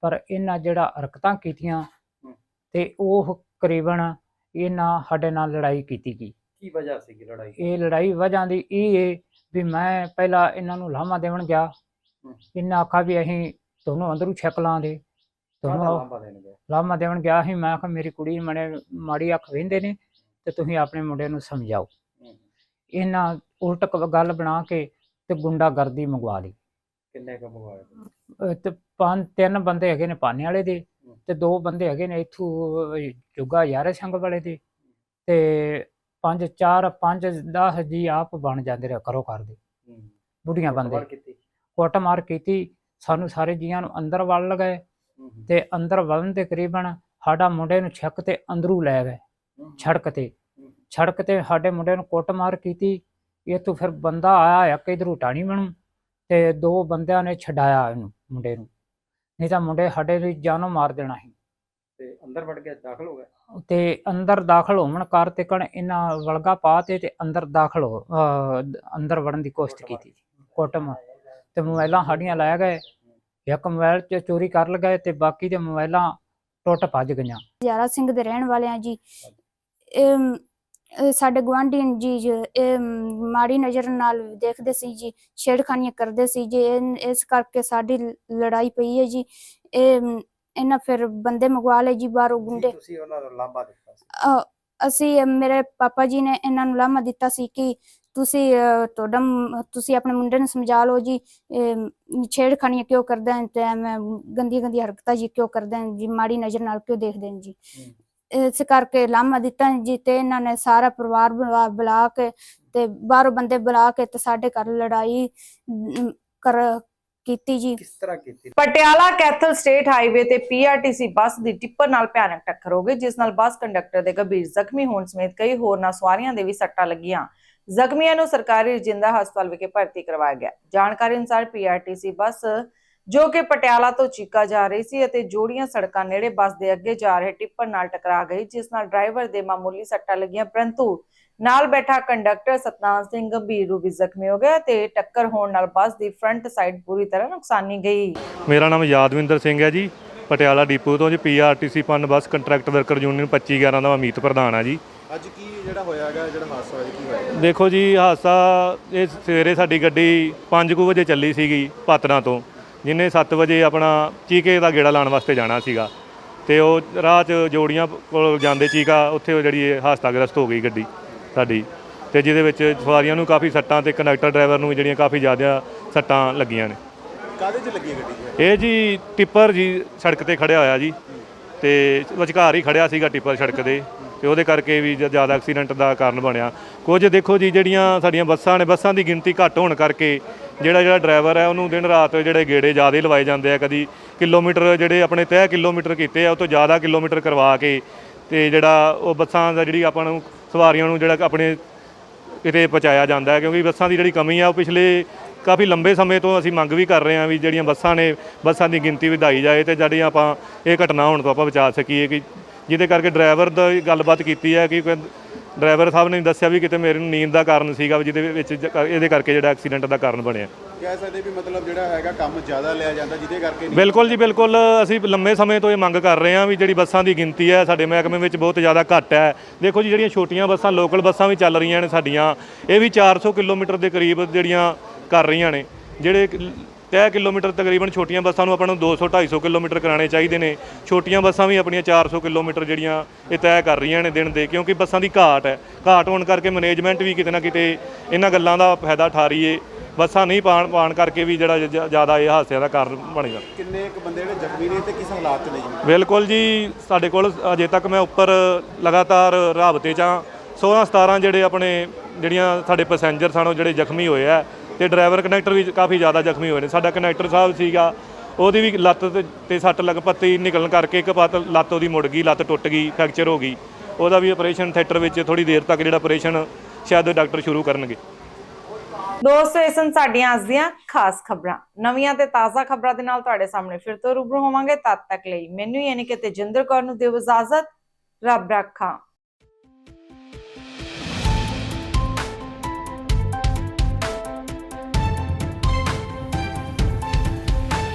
ਪਰ ਇਹਨਾਂ ਜਿਹੜਾ ਹਰਕਤਾਂ ਕੀਤੀਆਂ। ਤੇ ਉਹ ਕਰੀਬਨ ਇਹਨਾਂ ਸਾਡੇ ਨਾਲ ਲੜਾਈ ਕੀਤੀ ਗਈ। ਕੀ ਵਜ੍ਹਾ ਸੀ ਲੜਾਈ? ਇਹ ਲੜਾਈ ਵਜ੍ਹਾ ਦੀ ਇਹ ਹੈ ਵੀ ਮੈਂ ਪਹਿਲਾਂ ਇਹਨਾਂ ਨੂੰ ਲਾਮਾ ਦੇਵਣ ਗਿਆ। ਇਹਨਾਂ ਆਖਾ ਵੀ ਅਸੀਂ ਤੁਹਾਨੂੰ ਅੰਦਰੋਂ ਛਕ ਲਾਂਦੇ ਤੁਹਾਨੂੰ ਲਾਮਾ ਦੇਵਣ ਗਿਆ ਸੀ ਮੈਂ ਆਖਾ ਮੇਰੀ ਕੁੜੀ ਮਣੇ ਮਾੜੀ ਅੱਖ ਵੇਂਦੇ ਨੇ ਤੇ ਤੁਸੀਂ ਆਪਣੇ ਮੁੰਡੇ ਨੂੰ ਸਮਝਾਓ। ਇਹਨਾਂ ਉਲਟ ਗੱਲ ਬਣਾ ਕੇ ਤੇ ਗੁੰਡਾਗਰਦੀ ਮੰਗਵਾ ਲਈ। ਕਿੰਨੇ ਕੁ ਮੰਗਵਾਏ ਤੇ ਪੰਜ ਤਿੰਨ ਬੰਦੇ ਹੈਗੇ ਨੇ ਪਾਣੇ ਵਾਲੇ ਦੇ ਤੇ ਦੋ ਬੰਦੇ ਹੈਗੇ ਨੇ ਇੱਥੋਂ ਜੁੱਗਾ ਯਾਰੇ ਸਿੰਘ ਵਾਲੇ ਦੇ ਤੇ ਪੰਜ ਚਾਰ ਪੰਜ 10 ਜੀ ਆਪ ਬਣ ਜਾਂਦੇ ਰਹੇ ਕਰੋ ਕਰਦੇ ਬੁੱਢੀਆਂ ਬੰਦੇ। ਕੁੱਟਮਾਰ ਕੀਤੀ ਸਾਨੂੰ ਸਾਰੇ ਜੀਆਂ ਨੂੰ ਅੰਦਰ ਵੜ ਲਗਾਏ। ਤੇ ਅੰਦਰ ਵੜਨ ਦੇ ਕਰੀਬਨ ਸਾਡਾ ਮੁੰਡੇ ਨੂੰ ਛੱਕ ਤੇ ਅੰਦਰੂ ਲੈ ਗਏ ਛੜਕ ਤੇ। ਛੜਕ ਤੇ ਸਾਡੇ ਮੁੰਡੇ ਨੂੰ ਕੁੱਟਮਾਰ ਕੀਤੀ। ਇਹ ਤੋਂ ਫਿਰ ਬੰਦਾ ਆਇਆ ਇੱਕ ਇਧਰੋਂ ਟਾਣੀ ਬਣੂ ਤੇ ਦੋ ਬੰਦਿਆਂ ਨੇ ਛਡਾਇਆ ਇਹਨੂੰ ਮੁੰਡੇ ਨੂੰ। ਨਹੀਂ ਤਾਂ ਮੁੰਡੇ ਸਾਡੇ ਦੀ ਜਾਨੋਂ ਮਾਰ ਦੇਣਾ ਸੀ। ਤੇ ਅੰਦਰ ਵੜ ਕੇ ਦਾਖਲ ਹੋ ਗਏ ਤੇ ਅੰਦਰ ਦਾਖਲ ਹੋਣ ਕਰ ਤੇ ਕਣ ਇਹਨਾਂ ਵਲਗਾ ਪਾ ਤੇ ਤੇ ਅੰਦਰ ਦਾਖਲ ਹੋ ਅੰਦਰ ਵੜਨ ਦੀ ਕੋਸ਼ਿਸ਼ ਕੀਤੀ। ਕੁੱਟਮ ਤੇ ਮੋਬਾਈਲਾਂ ਸਾਡੀਆਂ ਲੈ ਗਏ। ਇੱਕ ਮੋਬਾਈਲ ਚ ਚੋਰੀ ਕਰ ਲਗਾਏ ਤੇ ਬਾਕੀ ਦੇ ਮੋਬਾਈਲਾਂ ਟੁੱਟ ਭੱਜ ਗਈਆਂ। ਹਜ਼ਾਰਾ ਸਿੰਘ ਦੇ ਰਹਿਣ ਵਾਲੇ ਆ ਜੀ ਸਾਡੇ ਗੁਆਂਢੀ ਜੀ ਜ- ਇਹ ਮਾੜੀ ਨਜ਼ਰ ਨਾਲ ਦੇਖਦੇ ਸੀ ਜੀ ਛੇੜਖਾਨੀਆਂ ਕਰਦੇ ਸੀ ਜੀ ਇਨ- ਇਸ ਕਰਕੇ ਸਾਡੀ ਲ- ਲੜਾਈ ਪਈ ਹੈ ਜੀ। ਇਹ ਇਹਨਾਂ ਫਿਰ ਬੰਦੇ ਮੰਗਵਾ ਲਏ ਜੀ ਬਾਹਰੋਂ ਗੁੰਡੇ। ਤੁਸੀਂ ਉਹਨਾਂ ਨੂੰ ਲਾਂਬਾ ਦਿੱਤਾ ਸੀ। ਅ, ਅਸੀਂ ਮੇਰੇ ਪਾਪਾ ਜੀ ਨੇ ਇਹਨਾਂ ਨੂੰ ਲਾਮਾ ਦਿੱਤਾ ਸੀ ਕਿ ਤੁਸੀਂ ਤੁਹਾਡਾ ਮ- ਤੁਸੀਂ ਆਪਣੇ ਮੁੰਡੇ ਨੂੰ ਸਮਝਾ ਲਓ ਜੀ ਇਹ, ਮ, ਛੇੜਖਾਨੀਆਂ ਕਿਉਂ ਕਰਦੇ ਹਨ ਤੇ ਐਵੇਂ ਗੰਦੀਆਂ ਗੰਦੀਆਂ ਹਰਕਤਾਂ ਜੀ ਕਿਉਂ ਕਰਦੇ ਹਨ ਜੀ ਮਾੜੀ ਨਜ਼ਰ ਨਾਲ ਕਿਉਂ ਦੇਖਦੇ ਹਨ ਜੀ? ਹੂੰ। ਇਸ ਕਰਕੇ ਲਾਮਾ ਦਿੱਤਾ ਜੀ ਤੇ ਇਹਨਾਂ ਨੇ ਸਾਰਾ ਪਰਿਵਾਰ ਬੁਲਾ ਕੇ ਤੇ ਬਾਹਰੋਂ ਬੰਦੇ ਬੁਲਾ ਕੇ ਤੇ ਸਾਡੇ ਘਰ ਲੜਾਈ ਕਰ ਕੀਤੀ ਜੀ। ਕਿਸ ਤਰ੍ਹਾਂ ਕੀਤੀ? ਪਟਿਆਲਾ ਕੈਥਲ ਸਟੇਟ ਹਾਈਵੇ ਤੇ ਪੀਆਰਟੀਸੀ ਬੱਸ ਦੀ ਟਿੱਪਰ ਨਾਲ ਭਿਆਨਕ ਟੱਕਰ ਹੋ ਗਈ ਜਿਸ ਨਾਲ ਬੱਸ ਕੰਡਕਟਰ ਦੇ ਗੰਭੀਰ ਜ਼ਖਮੀ ਹੋਣ ਸਮੇਤ ਕਈ ਹੋਰਨਾਂ ਸਵਾਰੀਆਂ ਦੇ ਵੀ ਸੱਟਾਂ ਲੱਗੀਆਂ। ਜ਼ਖਮੀਆਂ ਨੂੰ ਸਰਕਾਰੀ ਰਜਿੰਦਾ ਹਸਪਤਾਲ ਵਿਖੇ ਭਰਤੀ ਕਰਵਾਇਆ ਗਿਆ। ਜਾਣਕਾਰੀ ਅਨੁਸਾਰ ਪੀਆਰਟੀਸੀ ਬੱਸ ਜੋ ਕਿ ਪਟਿਆਲਾ ਤੋਂ ਚੀਕਾ ਜਾ ਰਹੀ ਸੀ ਅਤੇ ਜੋੜੀਆਂ ਸੜਕਾਂ ਨੇੜੇ ਬੱਸ ਦੇ ਅੱਗੇ ਜਾ ਰਹੇ ਟਿੱਪਰ ਨਾਲ ਟਕਰਾ ਗਈ ਜਿਸ ਨਾਲ ਡਰਾਈਵਰ ਦੇ ਮਾਮੂਲੀ ਸੱਟਾਂ ਲੱਗੀਆਂ। ਪਰੰਤੂ ਨਾਲ ਬੈਠਾ ਕੰਡਕਟਰ ਸਤਨਾਮ ਸਿੰਘ ਗੰਭੀਰ ਰੂਪ ਵਿੱਚ ਜ਼ਖਮੀ ਹੋ ਗਿਆ ਤੇ ਟੱਕਰ ਹੋਣ ਨਾਲ ਬੱਸ ਦੀ ਫਰੰਟ ਸਾਈਡ ਪੂਰੀ ਤਰ੍ਹਾਂ ਨੁਕਸਾਨੀ ਗਈ। ਮੇਰਾ ਨਾਮ ਯਾਦਵਿੰਦਰ ਸਿੰਘ ਹੈ ਜੀ ਪਟਿਆਲਾ ਡਿਪੂ ਤੋਂ ਜੀ। PRTC PUNBUS contract worker union 2511 ਦਾ ਅਮੀਤ ਪ੍ਰਧਾਨ ਆ ਜੀ। ਅੱਜ ਕੀ ਜਿਹੜਾ ਹੋਇਆ ਹੈਗਾ ਜਿਹੜਾ ਹਾਦਸਾ ਹੋਇਆ ਕੀ ਦੇਖੋ ਜੀ ਹਾਦਸਾ ਇਹ ਸਵੇਰੇ ਸਾਡੀ ਗੱਡੀ 5 ਕੁ ਵਜੇ ਚੱਲੀ ਸੀਗੀ ਪਾਤਰਾਂ ਤੋਂ ਜਿਹਨੇ 7 ਵਜੇ ਆਪਣਾ ਚੀਕੇ ਦਾ ਗੇੜਾ ਲਾਉਣ ਵਾਸਤੇ ਜਾਣਾ ਸੀਗਾ। ਤੇ ਉਹ ਰਾਹ 'ਚ ਜੋੜੀਆਂ ਕੋਲ ਜਾਂਦੇ ਚੀਕਾ ਉੱਥੇ ਉਹ ਜਿਹੜੀ ਇਹ ਹਾਦਸਾਗ੍ਰਸਤ ਹੋ ਗਈ ਗੱਡੀ ਸਾਡੀ। ਤੇ ਜਿਹਦੇ ਵਿੱਚ ਸਵਾਰੀਆਂ ਨੂੰ ਕਾਫੀ ਸੱਟਾਂ ਤੇ ਕੰਡਕਟਰ ਡਰਾਈਵਰ ਨੂੰ ਜਿਹੜੀਆਂ ਕਾਫੀ ਜ਼ਿਆਦਾ ਸੱਟਾਂ ਲੱਗੀਆਂ ਨੇ। ਕਾਹਦੇ 'ਚ ਲੱਗੀ ਗੱਡੀ ਇਹ ਜੀ ਟਿੱਪਰ ਜੀ ਸੜਕ ਤੇ ਖੜਿਆ ਹੋਇਆ ਜੀ ਤੇ ਵਿਚਕਾਰ ਹੀ ਖੜਿਆ ਸੀਗਾ ਟਿੱਪਰ ਸੜਕ ਦੇ ਤੇ ਉਹਦੇ ਕਰਕੇ ਵੀ ਜ- ਜ਼ਿਆਦਾ ਐਕਸੀਡੈਂਟ ਦਾ ਕਾਰਨ ਬਣਿਆ। ਕੁਝ ਦੇਖੋ ਜੀ, ਜਿਹੜੀਆਂ ਸਾਡੀਆਂ ਬੱਸਾਂ ਨੇ, ਬੱਸਾਂ ਦੀ ਗਿਣਤੀ ਘੱਟ ਹੋਣ ਕਰਕੇ ਜਿਹੜਾ ਜਿਹੜਾ ਡਰਾਈਵਰ ਹੈ, ਉਹਨੂੰ ਦਿਨ ਰਾਤ ਜਿਹੜੇ ਗੇੜੇ ਜ਼ਿਆਦਾ ਲਵਾਏ ਜਾਂਦੇ ਆ। ਕਦੀ ਕਿਲੋਮੀਟਰ ਜਿਹੜੇ ਆਪਣੇ ਤੈਅ ਕਿਲੋਮੀਟਰ ਕੀਤੇ ਆ, ਉਹ ਤੋਂ ਜ਼ਿਆਦਾ ਕਿਲੋਮੀਟਰ ਕਰਵਾ ਕੇ ਤੇ ਜਿਹੜਾ ਉਹ ਬੱਸਾਂ ਦਾ ਜਿਹੜੀ ਆਪਾਂ ਨੂੰ ਸਵਾਰੀਆਂ ਨੂੰ ਜਿਹੜਾ ਆਪਣੇ ਕਿਤੇ ਪਹੁੰਚਾਇਆ ਜਾਂਦਾ ਹੈ। ਕਿਉਂਕਿ ਬੱਸਾਂ ਦੀ ਜਿਹੜੀ ਕਮੀ ਆ, ਉਹ ਪਿਛਲੇ ਕਾਫੀ ਲੰਬੇ ਸਮੇਂ ਤੋਂ ਅਸੀਂ ਮੰਗ ਵੀ ਕਰ ਰਹੇ ਹਾਂ ਵੀ ਜਿਹੜੀਆਂ ਬੱਸਾਂ ਨੇ, ਬੱਸਾਂ ਦੀ ਗਿਣਤੀ ਵਧਾਈ ਜਾਏ ਤੇ ਜਿਹੜੀ ਆਪਾਂ ਇਹ ਘਟਨਾ ਹੋਣ ਤੋਂ ਆਪਾਂ ਬਚਾ ਸਕੀਏ ਕਿ ਜਿਹਦੇ ਕਰਕੇ ਡਰਾਈਵਰ ਦਾ ਗੱਲਬਾਤ ਕੀਤੀ ਹੈ ਕਿ ਡਰਾਈਵਰ ਸਾਹਿਬ ਨੇ ਦੱਸਿਆ ਵੀ ਕਿਤੇ ਮੇਰੇ ਨੂੰ ਨੀਂਦ ਦਾ ਕਾਰਨ ਸੀਗਾ ਜਿਹਦੇ ਵਿੱਚ ਜ- ਇਹਦੇ ਕਰਕੇ ਜਿਹੜਾ ਐਕਸੀਡੈਂਟ ਦਾ ਕਾਰਨ ਬਣਿਆ। ਕਹਿ ਸਕਦੇ ਵੀ ਮਤਲਬ ਜਿਹੜਾ ਹੈਗਾ ਕੰਮ ਜ਼ਿਆਦਾ ਲਿਆ ਜਾਂਦਾ ਜਿਹਦੇ ਕਰਕੇ ਬਿਲਕੁਲ ਜੀ ਬਿਲਕੁਲ। ਅਸੀਂ ਲੰਮੇ ਸਮੇਂ ਤੋਂ ਇਹ ਮੰਗ ਕਰ ਰਹੇ ਹਾਂ ਵੀ ਜਿਹੜੀ ਬੱਸਾਂ ਦੀ ਗਿਣਤੀ ਹੈ ਸਾਡੇ ਮਹਿਕਮੇ ਵਿੱਚ ਬਹੁਤ ਜ਼ਿਆਦਾ ਘੱਟ ਹੈ। ਦੇਖੋ ਜੀ ਜਿਹੜੀਆਂ ਛੋਟੀਆਂ ਬੱਸਾਂ ਲੋਕਲ ਬੱਸਾਂ ਵੀ ਚੱਲ ਰਹੀਆਂ ਨੇ ਸਾਡੀਆਂ ਇਹ ਵੀ 400 ਕਿਲੋਮੀਟਰ ਦੇ ਕਰੀਬ ਜਿਹੜੀਆਂ ਕਰ ਰਹੀਆਂ ਨੇ ਜਿਹੜੇ ਤੈਅ ਕਿਲੋਮੀਟਰ ਤਕਰੀਬਨ ਛੋਟੀਆਂ ਬੱਸਾਂ ਨੂੰ ਆਪਾਂ ਨੂੰ 200 250 ਕਿਲੋਮੀਟਰ ਕਰਾਣੇ ਚਾਹੀਦੇ ਨੇ। ਛੋਟੀਆਂ ਬੱਸਾਂ ਵੀ ਆਪਣੀਆਂ 400 ਕਿਲੋਮੀਟਰ ਜਿਹੜੀਆਂ ਇਹ ਤੈਅ ਕਰ ਰਹੀਆਂ ਨੇ ਦਿਨ ਦੇ ਕਿਉਂਕਿ ਬੱਸਾਂ ਦੀ ਘਾਟ ਹੈ। ਘਾਟ ਹੋਣ ਕਰਕੇ ਮੈਨੇਜਮੈਂਟ ਵੀ ਕਿਤੇ ਨਾ ਕਿਤੇ ਇਹਨਾਂ ਗੱਲਾਂ ਦਾ ਫਾਇਦਾ ਉਠਾ ਰਹੀ ਏ। ਬੱਸਾਂ ਨਹੀਂ ਪਾਣ ਪਾਣ ਕਰਕੇ ਵੀ ਜਿਹੜਾ ਜ਼ਿਆਦਾ ਇਹ ਹਾਦਸਿਆਂ ਦਾ ਕਾਰਨ ਬਣੇਗਾ ਕਿੰਨੇ ਕੁ ਬੰਦੇ ਜਿਹੜੇ ਜ਼ਖਮੀ ਨੇ ਤੇ ਕਿਸ ਹਾਲਾਤ 'ਚ ਨੇ ਜੀ? ਬਿਲਕੁਲ ਜੀ ਸਾਡੇ ਕੋਲ ਅਜੇ ਤੱਕ ਮੈਂ ਉੱਪਰ ਲਗਾਤਾਰ ਰਾਬਤੇ 'ਚ ਹਾਂ। 16 17 ਜਿਹੜੇ ਆਪਣੇ ਜਿਹੜੀਆਂ ਸਾਡੇ ਪੈਸੇਂਜਰ ਸਨ ਉਹ ਜਿਹੜੇ ਜ਼ਖਮੀ ਹੋਏ ਆ। ਤੇ ਡਰਾਈਵਰ ਕਨੈਕਟਰ ਵੀ ਕਾਫੀ ਜ਼ਿਆਦਾ ਜ਼ਖਮੀ ਹੋਏ ਨੇ। ਸਾਡਾ ਕਨੈਕਟਰ ਸਾਹਿਬ ਸੀਗਾ, ਉਹਦੀ ਵੀ ਲੱਤ ਤੇ- ਤੇ ਸੱਟ ਲੱਗ ਪੱਤੀ ਨਿਕਲਣ ਕਰਕੇ ਇੱਕ ਪਾਤ ਲੱਤ ਉਹਦੀ ਮੁੜ ਗਈ, ਲੱਤ ਟੁੱਟ ਗਈ ਫ੍ਰੈਕਚਰ ਹੋ ਗਈ। ਉਹਦਾ ਵੀ ਆਪਰੇਸ਼ਨ ਥੀਏਟਰ ਵਿੱਚ ਥੋੜੀ ਦੇਰ ਤੱਕ ਜਿਹੜਾ ਆਪਰੇਸ਼ਨ ਸ਼ਾਇਦ ਡਾਕਟਰ ਸ਼ੁਰੂ ਕਰਨਗੇ। ਦੋਸਤੋ, ਇਹ ਸਨ ਸਾਡੀਆਂ ਅੱਜ ਦੀਆਂ ਖਾਸ ਖਬਰਾਂ। ਨਵੀਆਂ ਤੇ ਤਾਜ਼ਾ ਖਬਰਾਂ ਦੇ ਨਾਲ ਤੁਹਾਡੇ ਸਾਹਮਣੇ ਫਿਰ ਤੋਂ ਰੂਬਰੂ ਹੋਵਾਂਗੇ। ਤਦ ਤੱਕ ਲਈ ਮੈਨੂੰ ਯਾਨੀ ਕਿ ਤੇਜਿੰਦਰ ਕੌਰ ਨੂੰ ਦਿਓ ਇਜਾਜ਼ਤ। ਰੱਬ ਰੱਖਾ।